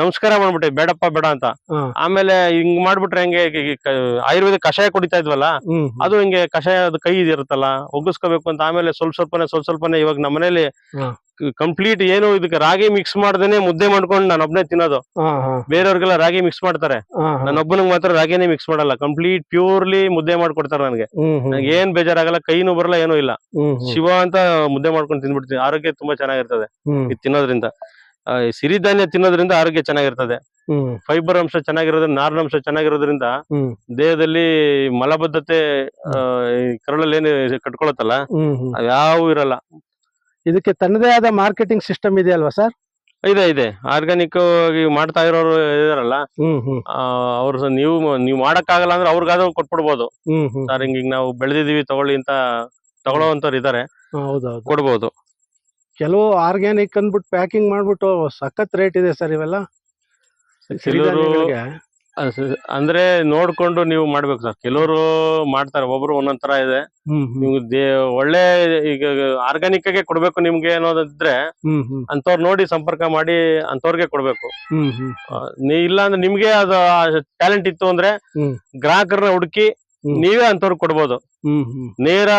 ನಮಸ್ಕಾರ ಮಾಡ್ಬಿಟ್ಟೆ ಬೇಡಪ್ಪ ಬೇಡ ಅಂತ. ಆಮೇಲೆ ಹಿಂಗ್ ಮಾಡ್ಬಿಟ್ರೆ ಹೆಂಗೆ ಆಯುರ್ವೇದ ಕಷಾಯ ಕುಡಿತಾ ಇದ್ವಲ್ಲ. ಅದು ಹಿಂಗೆ ಕಷಾಯ ಕೈ ಇರುತ್ತಲ್ಲ ಒಗ್ಗಿಸ್ಕೋಬೇಕು ಅಂತ ಆಮೇಲೆ ಸ್ವಲ್ಪ ಸ್ವಲ್ಪನೇ ಸ್ವಲ್ಪ ಸ್ವಲ್ಪನೇ ಇವಾಗ ನಮ್ಮನೇಲಿ ಕಂಪ್ಲೀಟ್ ಏನು ಇದಕ್ಕೆ ರಾಗಿ ಮಿಕ್ಸ್ ಮಾಡ್ದೇನೆ ಮುದ್ದೆ ಮಾಡ್ಕೊಂಡು ನಾನು ಒಬ್ಬನೇ ತಿನ್ನೋದು. ಬೇರೆಯವ್ರಿಗೆಲ್ಲ ರಾಗಿ ಮಿಕ್ಸ್ ಮಾಡ್ತಾರೆ. ಒಬ್ಬನಿಗೆ ಮಾತ್ರ ರಾಗಿನೇ ಮಿಕ್ಸ್ ಮಾಡಲ್ಲ. ಕಂಪ್ಲೀಟ್ ಪ್ಯೂರ್ಲಿ ಮುದ್ದೆ ಮಾಡ್ಕೊಡ್ತಾರೆ ನನಗೆ. ನನಗೆ ಏನ್ ಬೇಜಾರಾಗಲ್ಲ ಕೈನೂ ಬರಲ್ಲ ಏನೂ ಇಲ್ಲ. ಶಿವ ಅಂತ ಮುದ್ದೆ ಮಾಡ್ಕೊಂಡು ತಿನ್ಬಿಡ್ತೀನಿ ಆರೋಗ್ಯ ತುಂಬಾ ಚೆನ್ನಾಗಿರ್ತದೆ. ಇದು ತಿನ್ನೋದ್ರಿಂದ. ಸಿರಿಧಾನ್ಯ ತಿನ್ನೋದ್ರಿಂದ ಆರೋಗ್ಯ ಚೆನ್ನಾಗಿರ್ತದೆ. ಫೈಬರ್ ಅಂಶ ಚೆನ್ನಾಗಿರೋದ್ರಿಂದ ನಾರಿನಂಶ ಚೆನ್ನಾಗಿರೋದ್ರಿಂದ ಹ್ಮ್. ದೇಹದಲ್ಲಿ ಮಲಬದ್ಧತೆ ಕರಳಲ್ಲಿ ಏನು ಕಟ್ಕೊಳತ್ತಲ್ಲ ಹ್ಮ್. ಇರಲ್ಲ. ಇದಕ್ಕೆ ತನ್ನದೇ ಆದ ಮಾರ್ಕೆಟಿಂಗ್ ಸಿಸ್ಟಮ್ ಇದೆ ಅಲ್ವಾ ಸರ್? ಇದೆ ಇದೆ. ಆರ್ಗಾನಿಕ್ ಆಗಿ ಮಾಡ್ತಾ ಇರೋರು ಇದಾರಲ್ಲ ಅವ್ರು ನೀವು ನೀವು ಮಾಡಕ್ಕಾಗಲ್ಲ ಅಂದ್ರೆ ಅವ್ರಿಗಾದ್ರೂ ಕೊಟ್ಬಿಡ್ಬೋದು. ಸರ್ ಹಿಂಗ ನಾವು ಬೆಳೆದಿದೀವಿ ತಗೊಳ್ಳಿ ಅಂತ ತಗೊಳ್ಳೋವಂಥವ್ರು ಇದಾರೆ ಕೊಡ್ಬೋದು. ಕೆಲವು ಆರ್ಗ್ಯಾನಿಕ್ ಅಂದ್ಬಿಟ್ಟು ಪ್ಯಾಕಿಂಗ್ ಮಾಡ್ಬಿಟ್ಟು ಸಖತ್ ರೇಟ್ ಇದೆ ಸರ್ ಇವೆಲ್ಲ ಸಿರಿಧಾನ್ಯಗಳಿಗೆ. ಅಂದ್ರೆ ನೋಡ್ಕೊಂಡು ನೀವು ಮಾಡ್ಬೇಕು ಸರ್ ಕೆಲವರು ಮಾಡ್ತಾರೆ ಒಬ್ರು ಒಂದೊಂದ್ ತರ ಇದೆ. ನೀವು ಒಳ್ಳೆ ಈಗ ಆರ್ಗಾನಿಕ್ ಆಗಿ ಕೊಡ್ಬೇಕು ನಿಮ್ಗೆ ಅನ್ನೋದಿದ್ರೆ ಅಂತವ್ರು ನೋಡಿ ಸಂಪರ್ಕ ಮಾಡಿ ಅಂತವ್ರಿಗೆ ಕೊಡ್ಬೇಕು. ಇಲ್ಲ ಅಂದ್ರೆ ನಿಮ್ಗೆ ಅದು ಟ್ಯಾಲೆಂಟ್ ಇತ್ತು ಅಂದ್ರೆ. ಗ್ರಾಹಕರನ್ನ ಹುಡುಕಿ ನೀವೇ ಅಂತವ್ರಿಗೆ ಕೊಡ್ಬೋದು. ನೇರ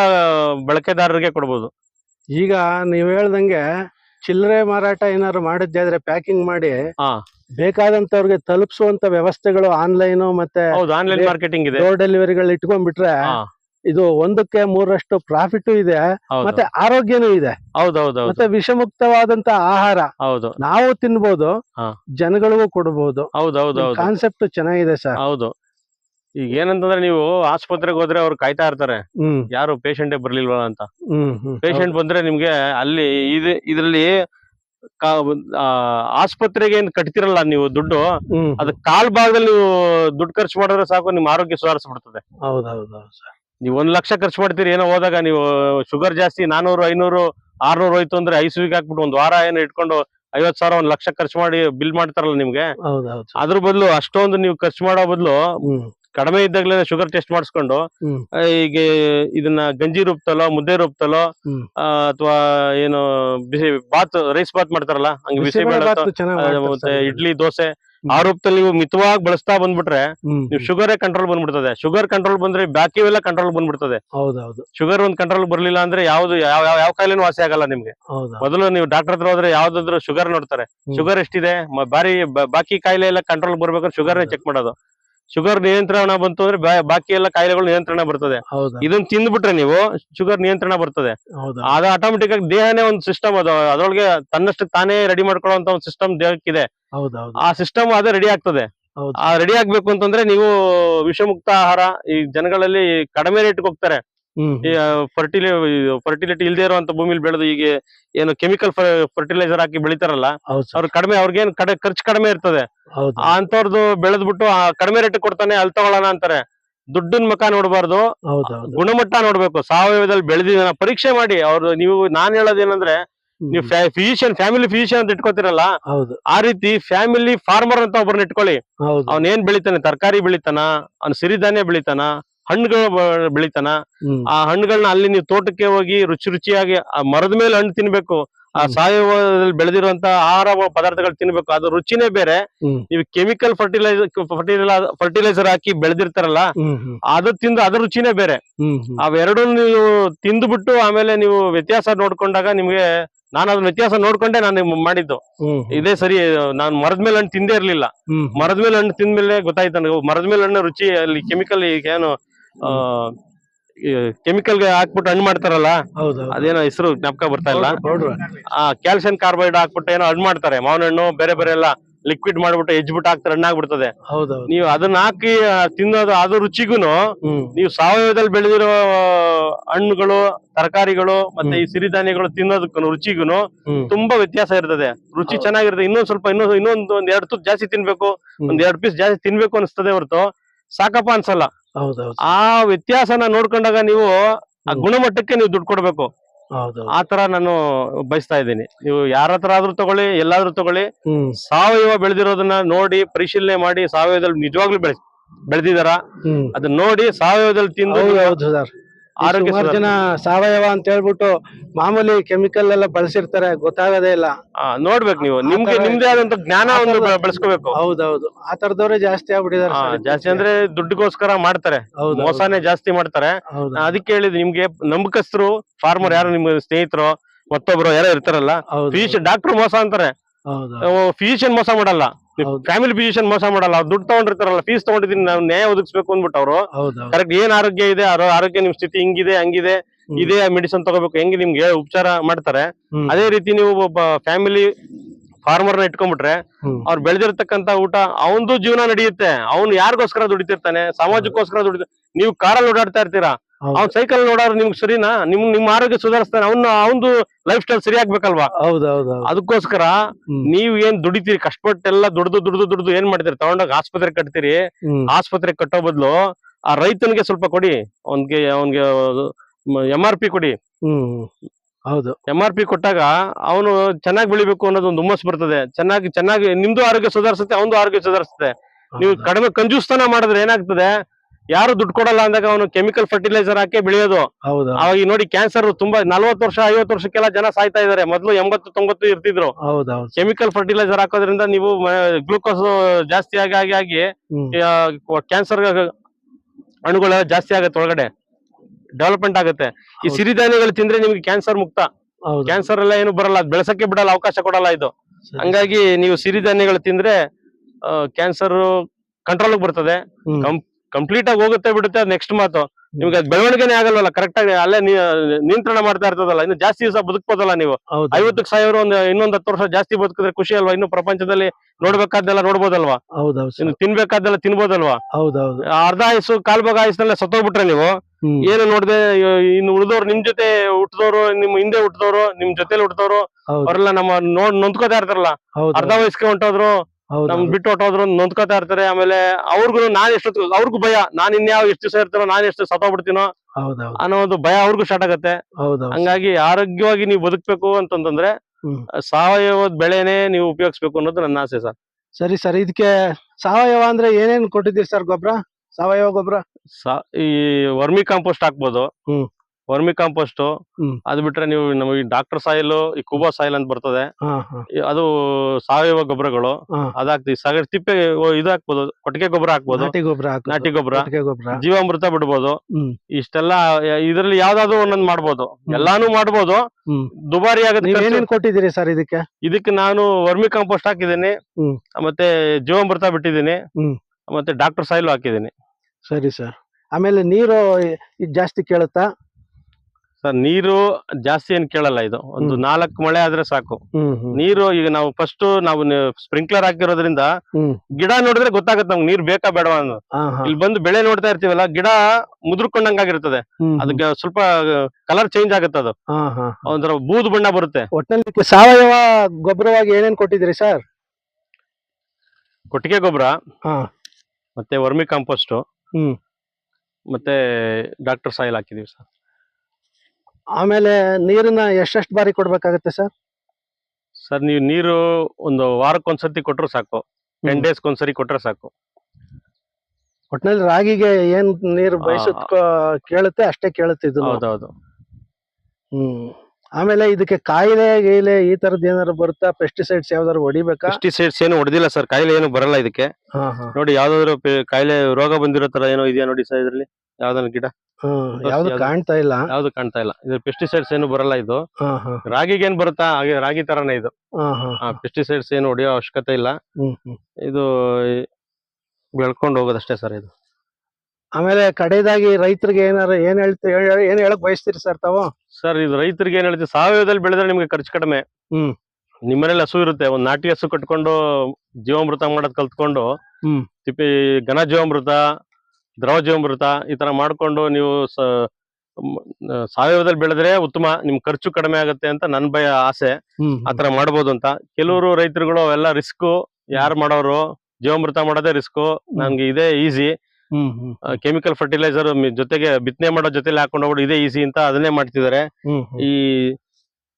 ಬಳಕೆದಾರರಿಗೆ ಕೊಡ್ಬೋದು. ಈಗ ನೀವ್ ಹೇಳ್ದಂಗೆ ಚಿಲ್ಲರೆ ಮಾರಾಟ ಏನಾದ್ರು ಮಾಡಿದ್ದಾದ್ರೆ ಪ್ಯಾಕಿಂಗ್ ಮಾಡಿ ಹಾ. ಬೇಕಾದಂತವ್ರಿಗೆ ತಲುಪಿಸುವಂತ ವ್ಯವಸ್ಥೆಗಳು ಆನ್ಲೈನ್ ಮತ್ತೆ ಹೌದು ಆನ್ಲೈನ್ ಮಾರ್ಕೆಟಿಂಗ್ ಇದೆ. ಡೋರ್ ಡೆಲಿವರಿಗಳು ಇಟ್ಕೊಂಡ್ಬಿಟ್ರೆ ಹಾ. ಇದು ಒಂದಕ್ಕೆ ಮೂರಷ್ಟು ಪ್ರಾಫಿಟ್ ಇದೆ ಹೌದು. ಮತ್ತೆ ಆರೋಗ್ಯನೂ ಇದೆ. ಹೌದು ಹೌದು ಹೌದು. ಮತ್ತೆ ವಿಷಮುಕ್ತವಾದಂತ ಆಹಾರ ಹೌದು. ನಾವು ತಿನ್ಬೋದು ಹಾ. ಜನಗಳಿಗೂ ಕೊಡಬಹುದು ಹೌದು ಹೌದು ಹೌದು. ಕಾನ್ಸೆಪ್ಟ್ ಚೆನ್ನಾಗಿದೆ ಸರ್. ಹೌದು. ಈಗ ಏನಂತಂದ್ರೆ ನೀವು ಆಸ್ಪತ್ರೆಗೆ ಹೋದ್ರೆ ಅವ್ರು ಕಾಯ್ತಾ ಇರ್ತಾರೆ. ಹ್ಮ್. ಯಾರು ಪೇಷಂಟ್ ಬರ್ಲಿಲ್ವಲ್ಲ ಅಂತ. ಹ್ಮ್ ಹ್ಮ್. ಪೇಷಂಟ್ ಬಂದ್ರೆ ನಿಮ್ಗೆ ಅಲ್ಲಿ ಇದು ಇದ್ರಲ್ಲಿ ಕಾ- ಆ, ಆಸ್ಪತ್ರೆಗೆ ಏನ್ ಕಟ್ತಿರಲ್ಲ ನೀವು ದುಡ್ಡು ಹ್ಮ್. ಅದ್ ಕಾಲ್ ಭಾಗದಲ್ಲಿ ನೀವು ದುಡ್ಡು ಖರ್ಚು ಮಾಡಿದ್ರೆ ಸಾಕು ನಿಮ್ ಆರೋಗ್ಯ ಸುಧಾರಿಸ್ಬಿಡ್ತದೆ ಹೌದೌದು ನೀವು ಒಂದ್ ಲಕ್ಷ ಖರ್ಚು ಮಾಡ್ತೀರಿ ಏನೋ ಹೋದಾಗ ನೀವು ಶುಗರ್ ಜಾಸ್ತಿ ನಾನೂರು ಐನೂರು ಆರ್ನೂರು ಹೋಯ್ತು ಅಂದ್ರೆ ಐಸಿವಿಗೆ ಹಾಕ್ಬಿಟ್ಟು ಒಂದ್ ವಾರ ಏನೋ ಇಟ್ಕೊಂಡು ಐವತ್ ಸಾವಿರ ಒಂದ್ ಲಕ್ಷ ಖರ್ಚು ಮಾಡಿ ಬಿಲ್ ಮಾಡ್ತಾರಲ್ಲ ನಿಮ್ಗೆ. ಹೌದೌದು ಅದ್ರ ಬದಲು ಅಷ್ಟೊಂದು ನೀವು ಖರ್ಚು ಮಾಡೋ ಬದಲು ಹ್ಮ್. ಕಡಿಮೆ ಇದ್ದಾಗಲೇ ಶುಗರ್ ಟೆಸ್ಟ್ ಮಾಡಿಸ್ಕೊಂಡು ಈಗ ಇದನ್ನ ಗಂಜಿ ರೂಪದಲ್ಲೋ ಮುದ್ದೆ ರೂಪದಲ್ಲೋ. ಅಥವಾ ಏನು ಬಿಸಿ ಬಾತ್ ರೈಸ್ ಬಾತ್ ಮಾಡ್ತಾರಲ್ಲ ಹಂಗೆ ಬಿಸಿ ಮತ್ತೆ ಇಡ್ಲಿ ದೋಸೆ ಆ ರೂಪದಲ್ಲಿ ನೀವು ಮಿತವಾಗಿ ಬಳಸ್ತಾ ಬಂದ್ಬಿಟ್ರೆ ನೀವು ಶುಗರೇ ಕಂಟ್ರೋಲ್ ಬಂದ್ಬಿಡ್ತದೆ. ಶುಗರ್ ಕಂಟ್ರೋಲ್ ಬಂದ್ರೆ ಬಾಕಿ ಎಲ್ಲ ಕಂಟ್ರೋಲ್ ಬಂದ್ಬಿಡ್ತದೆ. ಹೌದೌದು. ಶುಗರ್ ಒಂದ್ ಕಂಟ್ರೋಲ್ ಬರ್ಲಿಲ್ಲ ಅಂದ್ರೆ ಯಾವ್ದು ಯಾವ ಯಾವ- ಕಾಯಿಲೆನೂ ವಾಸಿ ಆಗಲ್ಲ ನಿಮ್ಗೆ. ಮೊದಲು ನೀವು ಡಾಕ್ಟರ್ ಹತ್ರ ಹೋದ್ರೆ ಯಾವ್ದಾದ್ರು ಶುಗರ್ ನೋಡ್ತಾರೆ. ಶುಗರ್ ಎಷ್ಟಿದೆ? ಬಾರಿ ಬಾಕಿ ಕಾಯಿಲೆ ಎಲ್ಲ ಕಂಟ್ರೋಲ್ ಬರ್ಬೇಕಾದ್ರೆ ಶುಗರ್ ಚೆಕ್ ಮಾಡೋದು. ಶುಗರ್ ನಿಯಂತ್ರಣ ಬಂತು ಅಂದ್ರೆ ಬಾಕಿ ಎಲ್ಲ ಕಾಯಿಲೆಗಳು ನಿಯಂತ್ರಣ ಬರ್ತದೆ. ಇದನ್ನ ತಿಂದ್ಬಿಟ್ರೆ ನೀವು ಶುಗರ್ ನಿಯಂತ್ರಣ ಬರ್ತದೆ. ಅದ ಆಟೋಮೆಟಿಕ್ ಆಗಿ ದೇಹನೇ ಒಂದು ಸಿಸ್ಟಮ್ ಅದು. ಅದ್ರೊಳಗೆ ತನ್ನಷ್ಟಕ್ಕೆ ತಾನೇ ರೆಡಿ ಮಾಡ್ಕೊಳ್ಳುವಂತ ಒಂದು ಸಿಸ್ಟಮ್ ದೇಹಕ್ಕಿದೆ. ಆ ಸಿಸ್ಟಮ್ ಅದೇ ರೆಡಿ ಆಗ್ತದೆ. ಆ ರೆಡಿ ಆಗ್ಬೇಕು ಅಂತಂದ್ರೆ ನೀವು ವಿಷಮುಕ್ತ ಆಹಾರ ಈ ಜನಗಳಲ್ಲಿ ಕಡಿಮೆ ರೇಟ್ಗೆ ಹೋಗ್ತಾರೆ. ಈ ಫರ್ಟಿಲಿ ಫರ್ಟಿಲಿಟಿ ಇಲ್ದೇ ಇರುವಂತ ಭೂಮಿಲಿ ಬೆಳೆದು ಈಗ ಏನು ಕೆಮಿಕಲ್ ಫರ್ಟಿಲೈಸರ್ ಹಾಕಿ ಬೆಳಿತಾರಲ್ಲ ಅವ್ರ ಕಡಿಮೆ ಅವ್ರಿಗೇನ್ ಕಡೆ ಖರ್ಚು ಕಡಿಮೆ ಇರ್ತದೆ. ಅಂತವ್ರದ್ದು ಬೆಳೆದ್ಬಿಟ್ಟು ಆ ಕಡಿಮೆ ರೇಟ್ ಕೊಡ್ತಾನೆ ಅಲ್ಲಿ ತಗೊಳ್ಳೋಣ ಅಂತಾರೆ. ದುಡ್ಡಿನ ಮುಖ ನೋಡಬಾರ್ದು ಗುಣಮಟ್ಟ ನೋಡ್ಬೇಕು. ಸಾವಯವದಲ್ಲಿ ಬೆಳೆದಿದ್ದಾನ ಪರೀಕ್ಷೆ ಮಾಡಿ ಅವ್ರು ನೀವು ನಾನ್ ಹೇಳೋದೇನಂದ್ರೆ ನೀವು ಫಿಸಿಷಿಯನ್ ಫ್ಯಾಮಿಲಿ ಫಿಸಿಷಿಯನ್ ಅಂತ ಇಟ್ಕೋತಿರಲ್ಲ ಹೌದು. ಆ ರೀತಿ ಫ್ಯಾಮಿಲಿ ಫಾರ್ಮರ್ ಅಂತ ಒಬ್ಬರನ್ನ ಇಟ್ಕೊಳ್ಳಿ. ಅವ್ನ್ ಏನ್ ಬೆಳಿತಾನೆ ತರಕಾರಿ ಬೆಳಿತಾನ ಅವ್ನ ಸಿರಿಧಾನ್ಯ ಬೆಳಿತಾನ ಹಣ್ಣುಗಳು ಬೆಳಿತಾನ. ಆ ಹಣ್ಣುಗಳನ್ನ ಅಲ್ಲಿ ನೀವು ತೋಟಕ್ಕೆ ಹೋಗಿ ರುಚಿ ರುಚಿಯಾಗಿ ಆ ಮರದ ಮೇಲೆ ಹಣ್ಣು ತಿನ್ಬೇಕು. ಆ. ಸಾವಯವದಲ್ಲಿ ಬೆಳೆದಿರುವಂತ ಆಹಾರ ಪದಾರ್ಥಗಳು ತಿನ್ಬೇಕು. ಅದು ರುಚಿನೇ ಬೇರೆ. ನೀವು ಕೆಮಿಕಲ್ ಫರ್ಟಿಲೈಸರ್ ಫರ್ಟಿಲೈಸರ್ ಹಾಕಿ ಬೆಳೆದಿರ್ತಾರಲ್ಲ ಅದು ತಿಂದು ಅದ್ರ ರುಚಿನೇ ಬೇರೆ. ಅವೆರಡು ನೀವು ತಿಂದ್ಬಿಟ್ಟು ಆಮೇಲೆ ನೀವು ವ್ಯತ್ಯಾಸ ನೋಡ್ಕೊಂಡಾಗ ನಿಮ್ಗೆ ನಾನು ಅದನ್ನ ವ್ಯತ್ಯಾಸ ನೋಡ್ಕೊಂಡೆ ನಾನು ಮಾಡಿದ್ದು. ಇದೇ ಸರಿ ನಾನು ಮರದ ಮೇಲೆ ಹಣ್ಣು ತಿಂದೇ ಇರ್ಲಿಲ್ಲ. ಮರದ ಮೇಲೆ ಹಣ್ಣು ತಿಂದ್ಮೇಲೆ ಗೊತ್ತಾಯ್ತು ನನಗೆ ಮರದ ಮೇಲೆ ಹಣ್ಣು ರುಚಿ ಅಲ್ಲಿ ಕೆಮಿಕಲ್ ಏನು ಕೆಮಿಕಲ್ ಹಾಕ್ಬಿಟ್ಟು ಹಣ್ಣು ಮಾಡ್ತಾರಲ್ಲ ಅದೇನೋ ಹೆಸರು ಜ್ಞಾಪಕ ಬರ್ತಾ ಇಲ್ಲ. ಆ ಕ್ಯಾಲ್ಸಿಯಂ ಕಾರ್ಬೈಡ್ ಹಾಕ್ಬಿಟ್ಟು ಏನೋ ಹಣ್ಣು ಮಾಡ್ತಾರೆ ಮಾವಿನ ಹಣ್ಣು ಬೇರೆ ಬೇರೆ ಎಲ್ಲ ಲಿಕ್ವಿಡ್ ಮಾಡ್ಬಿಟ್ಟು ಹೆಜ್ಬಿಟ್ಟು ಹಾಕ್ತಾರೆ ಹಣ್ಣಾಗ್ಬಿಡ್ತದೆ ಹೌದು ನೀವು ಅದನ್ನ ಹಾಕಿ ತಿನ್ನೋದು ಅದು ರುಚಿಗೂನು ಹ್ಮ್. ನೀವು ಸಾವಯವದಲ್ಲಿ ಬೆಳೆದಿರೋ ಹಣ್ಣುಗಳು ತರಕಾರಿಗಳು ಮತ್ತೆ ಈ ಸಿರಿಧಾನ್ಯಗಳು ತಿನ್ನೋದಕ್ಕೂ ರುಚಿಗೂನು ಹ್ಮ್. ತುಂಬಾ ವ್ಯತ್ಯಾಸ ಇರ್ತದೆ. ರುಚಿ ಚೆನ್ನಾಗಿರುತ್ತೆ ಚೆನ್ನಾಗಿರ್ತದೆ ಇನ್ನೊಂದ್ ಸ್ವಲ್ಪ ಇನ್ನೊಂದು ಇನ್ನೊಂದು ಒಂದ್ ಎರಡ್ ತುತ್ತು ಜಾಸ್ತಿ ತಿನ್ಬೇಕು. ಒಂದ್ ಎರಡ್ ಪೀಸ್ ಜಾಸ್ತಿ ತಿನ್ಬೇಕು ಅನಿಸ್ತದೆ ಹೊರತು. ಸಾಕಪ್ಪ ಅನ್ಸಲ್ಲ. ಆ ವ್ಯತ್ಯಾಸನ ನೋಡ್ಕೊಂಡಾಗ ನೀವು ಆ ಗುಣಮಟ್ಟಕ್ಕೆ ನೀವು ದುಡ್ಡು ಕೊಡ್ಬೇಕು. ಆ ತರ ನಾನು ಬಯಸ್ತಾ ಇದ್ದೀನಿ. ನೀವು ಯಾರ ಹತ್ರ ಆದ್ರೂ ತಗೊಳ್ಳಿ ಎಲ್ಲಾದ್ರೂ ತಗೊಳ್ಳಿ. ಸಾವಯವ ಬೆಳೆದಿರೋದನ್ನ ನೋಡಿ ಪರಿಶೀಲನೆ ಮಾಡಿ ಸಾವಯವದಲ್ಲಿ ನಿಜವಾಗ್ಲೂ ಬೆಳೆ ಬೆಳೆದಿದಾರ ಅದನ್ನ ನೋಡಿ ಸಾವಯವದಲ್ಲಿ ತಿಂದು ಆರೋಗ್ಯ ಸುಮಾರು ಜನ ಸಾವಯವ ಅಂತ ಹೇಳ್ಬಿಟ್ಟು ಮಾಮೂಲಿ ಕೆಮಿಕಲ್ ಎಲ್ಲ ಬಳಸಿರ್ತಾರೆ ಗೊತ್ತಾಗೋದೇ ಇಲ್ಲ. ಆ, ನೋಡ್ಬೇಕು ನೀವು. ನಿಮ್ಗೆ ನಿಮ್ದೇ ಆದಂತ ಜ್ಞಾನ ಒಂದು ಬೆಳೆಸ್ಕೋಬೇಕು. ಹೌದೌದು. ಆ ತರದವ್ರೆ ಜಾಸ್ತಿ ಆಗ್ಬಿಟ್ಟಿದ್ದಾರೆ ಜಾಸ್ತಿ ಅಂದ್ರೆ ದುಡ್ಡಿಗೋಸ್ಕರ ಮಾಡ್ತಾರೆ. ಮೋಸನೇ ಜಾಸ್ತಿ ಮಾಡ್ತಾರೆ. ಅದಕ್ಕೆ ಹೇಳಿದ್ ನಿಮ್ಗೆ ನಂಬಿಕಸ್ತರು ಫಾರ್ಮರ್ ಯಾರು ನಿಮ್ಗೆ ಸ್ನೇಹಿತರು ಮತ್ತೊಬ್ರು ಯಾರೋ ಇರ್ತಾರಲ್ಲ ಫೀಶ್ ಫಿಸಿಷಿಯನ್ ಡಾಕ್ಟರ್ ಮೋಸ ಅಂತಾರೆ. ಫಿಸಿಷಿಯನ್ ಮೋಸ ಮಾಡಲ್ಲ. ಫ್ಯಾಮಿಲಿ ಫಿಸಿಷಿಯನ್ ಮೋಸ ಮಾಡಲ್ಲ ದುಡ್ಡು ತಗೊಂಡಿರ್ತಾರಲ್ಲ ಫೀಸ್ ತಗೊಂಡಿದ್ದೀನಿ ನಾವು ನ್ಯಾಯ ಒದಗಿಸ್ಬೇಕು ಅಂದ್ಬಿಟ್ಟು ಅವರು ಕರೆಕ್ಟ್ ಏನ್ ಆರೋಗ್ಯ ಇದೆ ಆರೋ- ಆರೋಗ್ಯ ನಿಮ್ ಸ್ಥಿತಿ ಹಿಂಗಿದೆ ಹಂಗಿದೆ ಇದೆ ಮೆಡಿಸಿನ್ ತಗೋಬೇಕು ಹೆಂಗೆ ನಿಮ್ಗೆ ಉಪಚಾರ ಮಾಡ್ತಾರೆ. ಅದೇ ರೀತಿ ನೀವು ಒಬ್ಬ ಫ್ಯಾಮಿಲಿ ಫಾರ್ಮರ್ನ ಇಟ್ಕೊಂಡ್ಬಿಟ್ರೆ. ಅವ್ರು ಬೆಳೆದಿರ್ತಕ್ಕಂತ ಊಟ ಅವಂದು ಜೀವನ ನಡೆಯುತ್ತೆ. ಅವ್ನು ಯಾರಿಗೋಸ್ಕರ ದುಡಿತಿರ್ತಾನೆ? ಸಮಾಜಕ್ಕೋಸ್ಕರ ದುಡಿತ ನೀವು ಕಾರಲ್ಲಿ ಓಡಾಡ್ತಾ ಇರ್ತೀರಾ. ಅವ್ನ್ ಸೈಕಲ್ ನೋಡೋರು ನಿಮ್ಗೆ ಸರಿನಾ? ನಿಮ್ ನಿಮ್ ಆರೋಗ್ಯ ಸುಧಾರಿಸ್ತಾನೆ. ಅವ್ನ ಅವಂದು ಲೈಫ್ ಸ್ಟೈಲ್ ಸರಿ ಆಗ್ಬೇಕಲ್ವಾ ಹೌದು ಹೌದು ಹೌದು ಅದಕ್ಕೋಸ್ಕರ. ನೀವ್ ಏನ್ ದುಡಿತೀರಿ? ಕಷ್ಟಪಟ್ಟೆಲ್ಲ ದುಡ್ದು ದುಡ್ದು ದುಡ್ದು ಏನ್ ಮಾಡ್ತೀರಿ? ತಗೊಂಡೋಗಿ ಆಸ್ಪತ್ರೆ ಕಟ್ತೀರಿ. ಆಸ್ಪತ್ರೆ ಕಟ್ಟೋ ಬದ್ಲು ಆ ರೈತನಿಗೆ ಸ್ವಲ್ಪ ಕೊಡಿ. ಅವನ್ಗೆ ಅವನ್ಗೆ ಎಂ ಆರ್ ಪಿ ಕೊಡಿ. ಹ್ಮ್ ಹೌದು. ಎಂ ಆರ್ ಪಿ ಕೊಟ್ಟಾಗ ಅವನು ಚೆನ್ನಾಗಿ ಬೆಳಿಬೇಕು ಅನ್ನೋದು ಒಂದು ಹುಮ್ಮಸ್ ಬರ್ತದೆ. ಚೆನ್ನಾಗಿ ಚೆನ್ನಾಗಿ ನಿಮ್ದು ಆರೋಗ್ಯ ಸುಧಾರಿಸುತ್ತೆ ಅವನದು ಆರೋಗ್ಯ ಸುಧಾರಿಸುತ್ತೆ. ನೀವು. ಕಡಿಮೆ ಕಂಜೂಸ್ತನ ಮಾಡಿದ್ರೆ ಏನಾಗ್ತದೆ? ಯಾರು ದುಡ್ಡು ಕೊಡಲ್ಲ ಅಂದಾಗ ಅವನು ಕೆಮಿಕಲ್ ಫರ್ಟಿಲೈಸರ್ ಹಾಕಿ ಬೆಳೆಯೋದು. ಹೌದು. ಅವಾಗ ಈ ನೋಡಿ ಕ್ಯಾನ್ಸರ್ ತುಂಬಾ ನಲ್ವತ್ತು ವರ್ಷ ಐವತ್ತು ವರ್ಷಕ್ಕೆಲ್ಲ ಜನ ಸಾಯ್ತಾ ಇದಾರೆ. ಮೊದಲು ಎಂಬತ್ತು ತೊಂಬತ್ತು ಇರ್ತಿದ್ರು. ಹೌದು ಕೆಮಿಕಲ್ ಫರ್ಟಿಲೈಸರ್ ಹಾಕೋದ್ರಿಂದ ನೀವು ಗ್ಲೂಕೋಸ್ ಜಾಸ್ತಿ ಆಗಿ ಆಗಿ ಆಗಿ ಕ್ಯಾನ್ಸರ್ ಅಣುಗಳೆಲ್ಲ ಜಾಸ್ತಿ ಆಗತ್ತೆ ಒಳಗಡೆ. ಡೆವಲಪ್ಮೆಂಟ್ ಆಗುತ್ತೆ. ಈ ಸಿರಿಧಾನ್ಯಗಳು ತಿಂದ್ರೆ ನಿಮ್ಗೆ ಕ್ಯಾನ್ಸರ್ ಮುಕ್ತ. ಕ್ಯಾನ್ಸರ್ ಎಲ್ಲ ಏನು ಬರಲ್ಲ. ಬೆಳಸಕ್ಕೆ ಬಿಡಲ್ಲ ಅವಕಾಶ ಕೊಡಲ್ಲ ಇದು. ಹಂಗಾಗಿ ನೀವು ಸಿರಿಧಾನ್ಯಗಳು ತಿಂದ್ರೆ ಕ್ಯಾನ್ಸರ್ ಕಂಟ್ರೋಲ್ ಬರ್ತದೆ. ಕಂಪ್ಲೀಟ್ ಆಗಿ ಹೋಗುತ್ತೆ ಬಿಡುತ್ತೆ ನೆಕ್ಸ್ಟ್ ಮಾತು. ನಿಮ್ಗೆ ಅದ್ ಬೆಳವಣಿಗೆನೆ ಆಗಲ್ವಲ್ಲ ಕರೆಕ್ಟ್ ಆಗಿ ಅಲ್ಲೇ ನಿಯಂತ್ರಣ ಮಾಡ್ತಾ ಇರ್ತದಲ್ಲ ಇನ್ನು ಜಾಸ್ತಿ ದಿವಸ ಬದುಕ್ಬೋದಲ್ಲ ನೀವು. ಹೌದು. ಐವತ್ತಕ್ಕೆ ಸಾವಿರ ಒಂದು ಇನ್ನೊಂದ್ ಹತ್ತು ವರ್ಷ ಜಾಸ್ತಿ ಬದುಕಿದ್ರೆ ಖುಷಿ ಅಲ್ವಾ? ಇನ್ನು ಪ್ರಪಂಚದಲ್ಲಿ ನೋಡ್ಬೇಕಾದ್ದೆಲ್ಲ ನೋಡ್ಬೋದಲ್ವಾ? ಇನ್ನು. ತಿನ್ಬೇಕಾದ್ದೆಲ್ಲ ತಿನ್ಬೋದಲ್ವಾ? ಅರ್ಧ ಆಯಸ್ಸು ಕಾಲ್ ಆಯಸ್ಸಲ್ಲ ಸತ್ತೋಗ್ಬಿಟ್ರೆ ನೀವು. ಏನು ನೋಡ್ದೆ ಇನ್ನು ಉಳಿದವ್ರು ನಿಮ್ ಜೊತೆ ಹುಟ್ಟದವ್ರು ನಿಮ್ ಹಿಂದೆ ಹುಟ್ಟದವ್ರು ನಿಮ್ ಜೊತೆಲಿ ಹುಟ್ಟದವ್ರು ಅವರೆಲ್ಲ ನಮ್ಮ ನೋಡ್ ನೊಂದ್ಕೋತಾ ಇರ್ತಾರಲ್ಲ. ಅರ್ಧ ವಯಸ್ಸಿಗೆ ಹೊಂಟೋದ್ರು ನಮ್ ಬಿಟ್ಟು ಹೊಟ್ಟೋದ್ರು ನೊಂದ್ಕೋತಾ ಇರ್ತಾರೆ. ಆಮೇಲೆ ಅವ್ರಿಗೂ ನಾನ್ ಎಷ್ಟು ಅವ್ರಿಗೂ ಭಯ. ನಾನ್ ಇನ್ಯಾವ ಎಷ್ಟು ದಿವಸ ಇರ್ತಾರೋ ನಾನ್ ಎಷ್ಟು ಸತ್ತೋಗ್ಬಿಡ್ತೀನೋ ಹೌದು ಅನ್ನೋ ಒಂದು ಭಯ ಅವ್ರಿಗೂ ಸ್ಟಾರ್ಟ್ ಆಗತ್ತೆ. ಹಂಗಾಗಿ ಆರೋಗ್ಯವಾಗಿ ನೀವು ಬದುಕ್ಬೇಕು ಅಂತಂದ್ರೆ ಸಾವಯವ ಸಾವಯವದ ಬೆಳೆನೇ ನೀವು ಉಪಯೋಗಿಸ್ಬೇಕು ಅನ್ನೋದು ನನ್ನ ಆಸೆ ಸರ್. ಸರಿ ಸರ್ ಇದಕ್ಕೆ ಸಾವಯವ ಅಂದ್ರೆ ಏನೇನ್ ಕೊಟ್ಟಿದ್ದೀರಿ ಸರ್ ಗೊಬ್ಬರ ಸಾವಯವ ಗೊಬ್ಬರ ಈ ವರ್ಮಿ ಕಾಂಪೋಸ್ಟ್ ಹಾಕ್ಬೋದು. ಹ್ಮ್. Vermi compost. ಅದ್ ಬಿಟ್ರೆ ನೀವು ನಮಗೆ ಡಾಕ್ಟರ್ ಸಾಯಿಲ್ ಈ ಕುಬಾ ಸಾಯಿಲ್ ಅಂತ ಬರ್ತದೆ. ಅದು ಸಾವಯವ ಗೊಬ್ಬರಗಳು ಹಾ. ಅದಾಗ್ತೀವಿ ಸಾಗರ ತಿಪ್ಪೆ ಇದು ಹಾಕ್ಬೋದು ಕೊಟ್ಟಿಗೆ ಗೊಬ್ಬರ ಹಾಕ್ಬೋದು ನಾಟಿ ಗೊಬ್ಬರ ಜೀವಾಮೃತ ಬಿಡ್ಬೋದು. ಇಷ್ಟೆಲ್ಲ ಇದರಲ್ಲಿ ಯಾವ್ದಾದ್ರು ಒಂದೊಂದ್ ಮಾಡ್ಬೋದು. ಎಲ್ಲಾನು ಮಾಡ್ಬೋದು. ದುಬಾರಿ ಆಗುತ್ತೆ ಕೊಟ್ಟಿದ್ದೀರಿ ಸರ್ ಇದಕ್ಕೆ? ಇದಕ್ಕೆ ನಾನು ವರ್ಮಿ ಕಾಂಪೋಸ್ಟ್ ಹಾಕಿದ್ದೀನಿ. ಮತ್ತೆ ಜೀವಾಮೃತ ಬಿಟ್ಟಿದ್ದೀನಿ. ಮತ್ತೆ ಡಾಕ್ಟರ್ ಸಾಯಿಲ್ ಹಾಕಿದ್ದೀನಿ. ಸರಿ ಸರ್. ಆಮೇಲೆ ನೀರು ಜಾಸ್ತಿ ಕೇಳುತ್ತಾ? ಸರ್ ನೀರು ಜಾಸ್ತಿ ಏನ್ ಕೇಳಲ್ಲ ಇದು. ಒಂದು ನಾಲ್ಕು ಮಳೆ ಆದ್ರೆ ಸಾಕು. ನೀರು ಈಗ ನಾವು ಫಸ್ಟ್ ನಾವು ಸ್ಪ್ರಿಂಕ್ಲರ್ ಹಾಕಿರೋದ್ರಿಂದ ಗಿಡ ನೋಡಿದ್ರೆ ಗೊತ್ತಾಗುತ್ತೆ ನಮ್ಗೆ ನೀರ್ ಬೇಕಾ ಬೇಡವಾ ಅನ್ನೋದು. ಇಲ್ಲಿ ಬಂದು ಬೆಳೆ ನೋಡ್ತಾ ಇರ್ತೀವಲ್ಲ ಗಿಡ ಮುದುರ್ಕೊಂಡಂಗಾಗಿರ್ತದೆ. ಅದಕ್ಕೆ ಸ್ವಲ್ಪ ಕಲರ್ ಚೇಂಜ್ ಆಗುತ್ತೆ ಅದು. ಒಂಥರ ಬೂದು ಬಣ್ಣ ಬರುತ್ತೆ. ಒಟ್ಟಿನಲ್ಲಿ ಸಾವಯವ ಗೊಬ್ಬರವಾಗಿ ಏನೇನ್ ಕೊಟ್ಟಿದ್ರಿ ಸರ್? ಕೊಟ್ಟಿಗೆ ಗೊಬ್ಬರ ಮತ್ತೆ ವರ್ಮಿ ಕಾಂಪೋಸ್ಟ್. ಮತ್ತೆ ಡಾಕ್ಟರ್ ಸಾಯಿಲ್ ಹಾಕಿದೀವಿ ಸರ್. ಆಮೇಲೆ ನೀರನ್ನ ಎಷ್ಟೆಷ್ಟು ಬಾರಿ ಕೊಡ್ಬೇಕಾಗತ್ತೆ ಸರ್? ಸರ್ ನೀವು ನೀರು ಒಂದು ವಾರಕ್ಕೊಂದ್ಸತಿ ಕೊಟ್ರು ಸಾಕು. ಟೆನ್ ಡೇಸ್ ಒಂದ್ಸರಿ ಕೊಟ್ಟರೆ ಸಾಕು. ಒಟ್ನಲ್ಲಿ ರಾಗಿಗೆ ಏನ್ ನೀರು. ಬಯಸುತ್ತ ಕೇಳುತ್ತೆ ಅಷ್ಟೇ ಕೇಳುತ್ತೆ ಇದು ಹೌದೌದು. ಹ್ಮ್. ಆಮೇಲೆ ಇದಕ್ಕೆ ಕಾಯಿಲೆ ಗೀಲೆ ಈ ತರದ್ ಏನಾದ್ರು ಬರುತ್ತಾ? ಪೆಸ್ಟಿಸೈಡ್ಸ್ ಯಾವ್ದಾದ್ರು ಹೊಡಿಬೇಕಾ? ಪೆಸ್ಟಿಸೈಡ್ಸ್ ಏನು ಹೊಡೆದಿಲ್ಲ ಸರ್ ಕಾಯಿಲೆ ಏನು ಬರಲ್ಲ ಇದಕ್ಕೆ. ನೋಡಿ ಯಾವ್ದಾದ್ರು ಪೆ- ಕಾಯಿಲೆ ರೋಗ ಬಂದಿರೋ ತರ ಏನೋ ಇದೆಯಾ ನೋಡಿ ಸರ್ ಇದ್ರಲ್ಲಿ? ಯಾವ್ದಾದ್ರು ಗಿಡ? ಯಾವ್ದು ಯಾವ್ದು? ಕಾಣ್ತಾ ಇಲ್ಲ. ಯಾವ್ದು ಕಾಣ್ತಾ ಇಲ್ಲ. ಇದು ಪೆಸ್ಟಿಸೈಡ್ಸ್ ಏನು ಬರಲ್ಲ ಇದು. ರಾಗಿಗೆ ಏನ್ ಬರುತ್ತಾ? ಹಾಗೆ ರಾಗಿ ತರಾನೇ ಇದು. ಪೆಸ್ಟಿಸೈಡ್ಸ್ ಏನು ಹೊಡೆಯೋ ಅವಶ್ಯಕತೆ ಇಲ್ಲ. ಇದು ಬೆಳ್ಕೊಂಡು ಹೋಗೋದಷ್ಟೇ ಸರ್ ಇದು. ಆಮೇಲೆ ಕಡೆದಾಗಿ ರೈತರಿಗೆ ಏನಾರ ಏನ್ ಹೇಳ್ತೀವಿ ಹೇಳ್- ಏನ್ ಹೇಳಕ್ ಬಯಸ್ತೀರಿ ಸರ್ ತಾವು? ಸರ್ ಇದು ರೈತರಿಗೆ ಏನ್ ಹೇಳ್ತೀವಿ ಸಾವಯವದಲ್ಲಿ ಬೆಳೆದ್ರೆ ನಿಮ್ಗೆ ಖರ್ಚು ಕಡಿಮೆ. ಹ್ಮ್. ನಿಮ್ಮನೇಲಿ ಹಸು ಇರುತ್ತೆ. ಒಂದ್ ನಾಟಿ ಹಸು ಕಟ್ಕೊಂಡು ಜೀವಾಮೃತ ಮಾಡೋದ್ ಕಲ್ತ್ಕೊಂಡು ಹ್ಮ್. ತಿಪ್ಪಿ ಘನ ಜೀವಾಮೃತ ದ್ರವ ಜೀವಾಮೃತ ಈ ತರ ಮಾಡ್ಕೊಂಡು ನೀವು ಸಾವಯವದಲ್ಲಿ ಬೆಳೆದ್ರೆ ಉತ್ತಮ ನಿಮ್ ಖರ್ಚು ಕಡಿಮೆ ಆಗುತ್ತೆ ಅಂತ ನನ್ ಭಯ ಆಸೆ. ಆತರ ಮಾಡ್ಬೋದು ಅಂತ. ಕೆಲವರು ರೈತರುಗಳು ಅವೆಲ್ಲ ರಿಸ್ಕ್ ಯಾರು ಮಾಡೋರು ಜೀವಾಮೃತ ಮಾಡೋದೇ ರಿಸ್ಕ್. ನನ್ಗೆ ಇದೇ ಈಸಿ. ಕೆಮಿಕಲ್ ಫರ್ಟಿಲೈಸರ್ ಜೊತೆಗೆ ಬಿತ್ತನೆ ಮಾಡೋ ಜೊತೆಲಿ ಹಾಕೊಂಡು ಹೋಗ್ಬಿಟ್ಟು ಇದೇ ಈಸಿ ಅಂತ ಅದನ್ನೇ ಮಾಡ್ತಿದ್ದಾರೆ. ಈ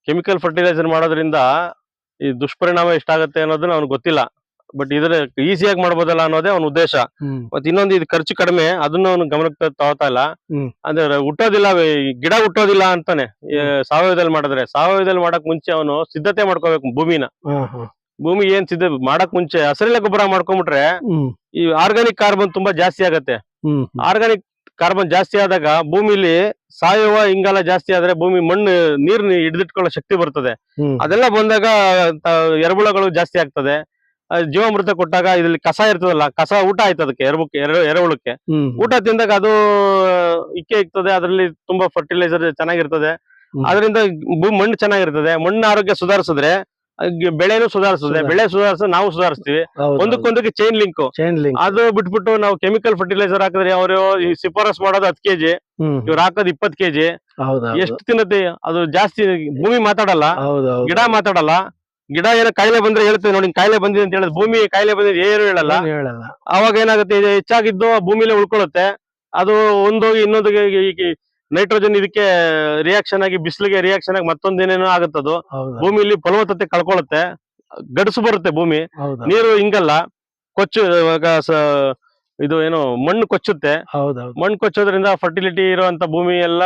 ಕೆಮಿಕಲ್ ಫರ್ಟಿಲೈಸರ್ ಮಾಡೋದ್ರಿಂದ ಈ ದುಷ್ಪರಿಣಾಮ ಎಷ್ಟಾಗತ್ತೆ ಅನ್ನೋದನ್ನ ಅವ್ನಿಗೆ ಗೊತ್ತಿಲ್ಲ. ಬಟ್ ಇದ್ರ ಈಸಿಯಾಗಿ ಮಾಡಬಹುದಲ್ಲ ಅನ್ನೋದೇ ಅವನ ಉದ್ದೇಶ. ಮತ್ತೆ ಇನ್ನೊಂದು ಇದು ಖರ್ಚು ಕಡಿಮೆ ಅದನ್ನ ಅವನು ಗಮನಕ್ಕೆ ತಗೋತಾ ಇಲ್ಲ. ಅಂದ್ರೆ ಹುಟ್ಟೋದಿಲ್ಲ ಗಿಡ ಹುಟ್ಟೋದಿಲ್ಲ ಅಂತಾನೆ. ಸಾವಯವದಲ್ಲಿ ಮಾಡಿದ್ರೆ ಸಾವಯವದಲ್ಲಿ ಮಾಡಕ್ ಮುಂಚೆ ಅವನು ಸಿದ್ಧತೆ ಮಾಡ್ಕೋಬೇಕು ಭೂಮಿನ. ಭೂಮಿ ಏನ್ ಸಿದ್ಧ ಮಾಡಕ್ ಮುಂಚೆ ಹಸಿರೆಲೆ ಗೊಬ್ಬರ ಮಾಡ್ಕೊಂಡ್ಬಿಟ್ರೆ ಈ ಆರ್ಗಾನಿಕ್ ಕಾರ್ಬನ್ ತುಂಬಾ ಜಾಸ್ತಿ ಆಗತ್ತೆ. ಆರ್ಗಾನಿಕ್ ಕಾರ್ಬನ್ ಜಾಸ್ತಿ ಆದಾಗ ಭೂಮಿಲಿ ಸಾವಯವ ಇಂಗಾಲ ಜಾಸ್ತಿ ಆದ್ರೆ ಭೂಮಿ ಮಣ್ಣು ನೀರ್ ಹಿಡಿದಿಟ್ಕೊಳ್ಳೋ ಶಕ್ತಿ ಬರ್ತದೆ. ಅದೆಲ್ಲ ಬಂದಾಗ ಎರಬುಳಗಳು ಎರೆಹುಳಗಳು ಜಾಸ್ತಿ ಆಗ್ತದೆ. ಜೀವಾಮೃತ ಕೊಟ್ಟಾಗ ಇದ್ರಲ್ಲಿ ಕಸ ಇರ್ತದಲ್ಲ ಕಸ ಊಟ ಆಯ್ತು ಅದಕ್ಕೆ ಎರಬುಕ್ಕೆ ಎರೆ ಎರೆಹುಳಕ್ಕೆ ಊಟ ತಿಂದಾಗ ಅದು ಇಕ್ಕೆ ಇರ್ತದೆ ಅದರಲ್ಲಿ ತುಂಬಾ ಫರ್ಟಿಲೈಸರ್ ಚೆನ್ನಾಗಿರ್ತದೆ. ಅದರಿಂದ ಭೂ- ಮಣ್ಣು ಚೆನ್ನಾಗಿರ್ತದೆ. ಮಣ್ಣು ಆರೋಗ್ಯ ಸುಧಾರಿಸಿದ್ರೆ ಬೆಳೆನು ಸುಧಾರಿಸುತ್ತೆ. ಸುಧಾರಿಸ್ತದೆ ಬೆಳೆ ಸುಧಾರಿಸ ನಾವು ಸುಧಾರಿಸ್ತೀವಿ. ಒಂದಕ್ಕೊಂದಕ್ಕೆ ಚೈನ್ ಲಿಂಕ್ ಚೈನ್ ಲಿಂಕ್ ಅದು ಬಿಟ್ಬಿಟ್ಟು ನಾವು ಕೆಮಿಕಲ್ ಫರ್ಟಿಲೈಸರ್ ಹಾಕಿದ್ರೆ ಅವರು ಶಿಫಾರಸ್ ಮಾಡೋದು ಹತ್ತು ಕೆಜಿ ಇವ್ರು ಹಾಕೋದು ಇಪ್ಪತ್ ಕೆಜಿ. ಎಷ್ಟು ತಿನ್ನತ್ತೆ? ಅದು ಜಾಸ್ತಿ ಭೂಮಿ ಮಾತಾಡಲ್ಲ ಗಿಡ ಮಾತಾಡಲ್ಲ. ಗಿಡ ಏನೋ ಕಾಯಿಲೆ ಬಂದ್ರೆ ಹೇಳ್ತೇವೆ ನೋಡಿ ಕಾಯಿಲೆ ಬಂದಿದೆ ಅಂತ ಹೇಳಿದ್ರೆ ಭೂಮಿ ಕಾಯಿಲೆ ಬಂದಿದೆ ಏನು ಹೇಳಲ್ಲ. ಹೇಳಲ್ಲ. ಅವಾಗ ಏನಾಗುತ್ತೆ ಇದು ಹೆಚ್ಚಾಗಿದ್ದು ಭೂಮಿಲೇ ಉಳ್ಕೊಳ್ಳುತ್ತೆ. ಅದು ಒಂದೋಗಿ ಇನ್ನೊಂದಿಗೆ ನೈಟ್ರೋಜನ್ ಇದಕ್ಕೆ ರಿಯಾಕ್ಷನ್ ಆಗಿ ಬಿಸಿಲಿಗೆ ರಿಯಾಕ್ಷನ್ ಆಗಿ ಮತ್ತೊಂದೇನೇನೋ ಆಗುತ್ತದು. ಅದು ಭೂಮಿಲಿ ಫಲವತ್ತತೆ ಕಳ್ಕೊಳ್ಳುತ್ತೆ. ಗಡಸು ಬರುತ್ತೆ ಭೂಮಿ. ನೀರು ಹಿಂಗಲ್ಲ. ಕೊಚ್ಚು ಇದು ಏನು ಮಣ್ಣು ಕೊಚ್ಚುತ್ತೆ. ಹೌದೌದು. ಮಣ್ಣು ಕೊಚ್ಚೋದ್ರಿಂದ ಫರ್ಟಿಲಿಟಿ ಇರುವಂತ ಭೂಮಿ ಎಲ್ಲ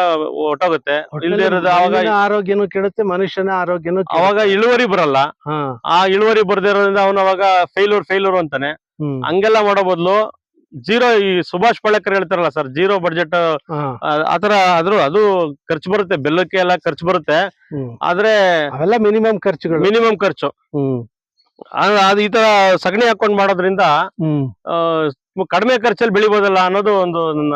ಒಟ್ಟೋಗುತ್ತೆ. ಇಲ್ದೇ ಇರೋದು ಅವಾಗ ಆರೋಗ್ಯನೂ ಕೆಡುತ್ತೆ ಮನುಷ್ಯನ ಆರೋಗ್ಯನೂ. ಅವಾಗ ಇಳುವರಿ ಬರಲ್ಲ. ಆ ಇಳುವರಿ ಬರದೇ ಇರೋದ್ರಿಂದ ಅವನು ಅವಾಗ ಫೇಲ್ಯೂರ್ ಫೇಲ್ಯೂರ್ ಅಂತಾನೆ. ಹಂಗೆಲ್ಲ ಮಾಡೋ ಬದಲು ಜೀರೋ ಈ ಸುಭಾಷ್ ಪಾಳೇಕರ್ ಹೇಳ್ತಾರಲ್ಲ ಸರ್ ಜೀರೋ ಬಡ್ಜೆಟ್ ಆತರ ಆದ್ರೂ ಅದು ಖರ್ಚು ಬರುತ್ತೆ ಬೆಲ್ಲಕ್ಕೆ ಎಲ್ಲ ಖರ್ಚು ಬರುತ್ತೆ. ಆದ್ರೆ ಅವೆಲ್ಲ ಮಿನಿಮಮ್ ಖರ್ಚುಗಳು. ಮಿನಿಮಮ್ ಖರ್ಚು. ಅದು ಈ ತರ ಸಗಣಿ ಹಾಕೊಂಡ್ ಮಾಡೋದ್ರಿಂದ ಕಡಿಮೆ ಖರ್ಚಲ್ಲಿ ಬೆಳಿಬೋದಲ್ಲ ಅನ್ನೋದು ಒಂದು ನನ್ನ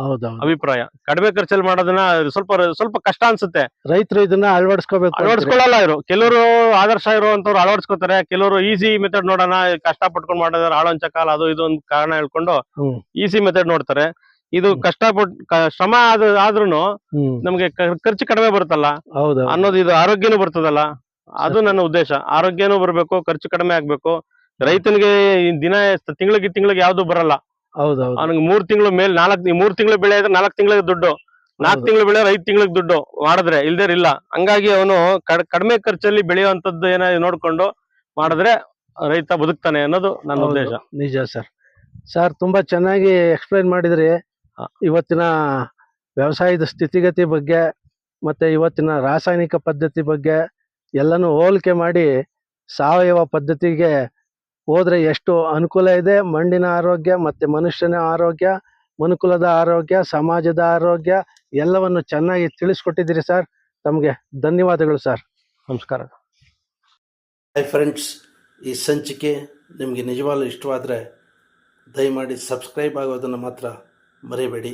ಹೌದೌದು. ಅಭಿಪ್ರಾಯ. ಕಡಿಮೆ ಖರ್ಚಲ್ಲಿ ಮಾಡೋದನ್ನ ಸ್ವಲ್ಪ ಸ್ವಲ್ಪ ಕಷ್ಟ ಅನ್ಸುತ್ತೆ. ರೈತರು ಇದನ್ನ ಅಳವಡಿಸ್ಕೋಬೇಕು ಅಳವಡಿಸ್ಕೊಳ್ಳಲ್ಲ ಇವರು. ಕೆಲವರು ಆದರ್ಶ ಇರುವಂತವ್ರು ಅಳವಡಿಸ್ಕೋತಾರೆ. ಕೆಲವರು ಈಸಿ ಮೆಥಡ್ ನೋಡೋಣ ಕಷ್ಟ ಪಟ್ಕೊಂಡು ಮಾಡಿದ್ರೆ ಆಳೊಂಚ ಕಾಲ ಅದು ಇದು ಒಂದು ಕಾರಣ ಹೇಳ್ಕೊಂಡು. ಈಸಿ ಮೆಥಡ್ ನೋಡ್ತಾರೆ. ಇದು ಕಷ್ಟ ಪಟ್ ಶ್ರಮ ಆದ ಆದ್ರೂನು ನಮ್ಗೆ ಖರ್ಚು ಕಡಿಮೆ ಬರುತ್ತಲ್ಲ? ಹೌದು ಅನ್ನೋದು ಇದು ಆರೋಗ್ಯನೂ ಬರ್ತದಲ್ಲ? ಅದು ನನ್ನ ಉದ್ದೇಶ. ಆರೋಗ್ಯನೂ ಬರ್ಬೇಕು ಖರ್ಚು ಕಡಿಮೆ ಆಗ್ಬೇಕು. ರೈತನಿಗೆ ದಿನ ತಿಂಗಳಿಗೆ ತಿಂಗಳಿಗೆ ಯಾವ್ದು ಬರಲ್ಲ. ಹೌದೌದು. ಅವನಿಗೆ ಮೂರ್ ತಿಂಗಳು ಮೇಲೆ ನಾಲ್ಕ್ ಮೂರ್ ತಿಂಗಳು ಬೆಳೆ ಇದ್ರೆ ನಾಲ್ಕ್ ತಿಂಗಳಿಗೆ ದುಡ್ಡು. ನಾಲ್ಕ್ ಹೌದು. ತಿಂಗಳು ಬೆಳೆ ಐದ್ ತಿಂಗಳಿಗೆ ದುಡ್ಡು ಮಾಡಿದ್ರೆ ಇಲ್ದೇ ಇಲ್ಲ. ಹಂಗಾಗಿ ಅವನು ಕಡಿಮೆ ಖರ್ಚಲ್ಲಿ ಬೆಳೆಯುವಂತದ್ದು ಏನ ನೋಡ್ಕೊಂಡು ಮಾಡಿದ್ರೆ ರೈತ ಬದುಕ್ತಾನೆ ಅನ್ನೋದು ನನ್ನ ಉದ್ದೇಶ. ನಿಜ ಸರ್. ಸರ್ ತುಂಬಾ ಚೆನ್ನಾಗಿ ಎಕ್ಸ್ಪ್ಲೈನ್ ಮಾಡಿದ್ರಿ. ಇವತ್ತಿನ ವ್ಯವಸಾಯದ ಸ್ಥಿತಿಗತಿ ಬಗ್ಗೆ ಮತ್ತೆ ಇವತ್ತಿನ ರಾಸಾಯನಿಕ ಪದ್ಧತಿ ಬಗ್ಗೆ ಎಲ್ಲನೂ ಹೋಲಿಕೆ ಮಾಡಿ ಸಾವಯವ ಪದ್ಧತಿಗೆ ಹೋದ್ರೆ ಎಷ್ಟು ಅನುಕೂಲ ಇದೆ. ಮಣ್ಣಿನ ಆರೋಗ್ಯ, ಮತ್ತೆ ಮನುಷ್ಯನ ಆರೋಗ್ಯ, ಮನುಕುಲದ ಆರೋಗ್ಯ, ಸಮಾಜದ ಆರೋಗ್ಯ ಎಲ್ಲವನ್ನು ಚೆನ್ನಾಗಿ ತಿಳಿಸ್ಕೊಟ್ಟಿದ್ದೀರಿ ಸರ್. ತಮಗೆ ಧನ್ಯವಾದಗಳು ಸರ್. ನಮಸ್ಕಾರ. ಹಾಯ್ ಫ್ರೆಂಡ್ಸ್ ಈ ಸಂಚಿಕೆ ನಿಮಗೆ ನಿಜವಾಗ್ಲೂ ಇಷ್ಟವಾದರೆ ದಯಮಾಡಿ ಸಬ್ಸ್ಕ್ರೈಬ್ ಆಗೋದನ್ನು ಮಾತ್ರ ಮರಿಬೇಡಿ.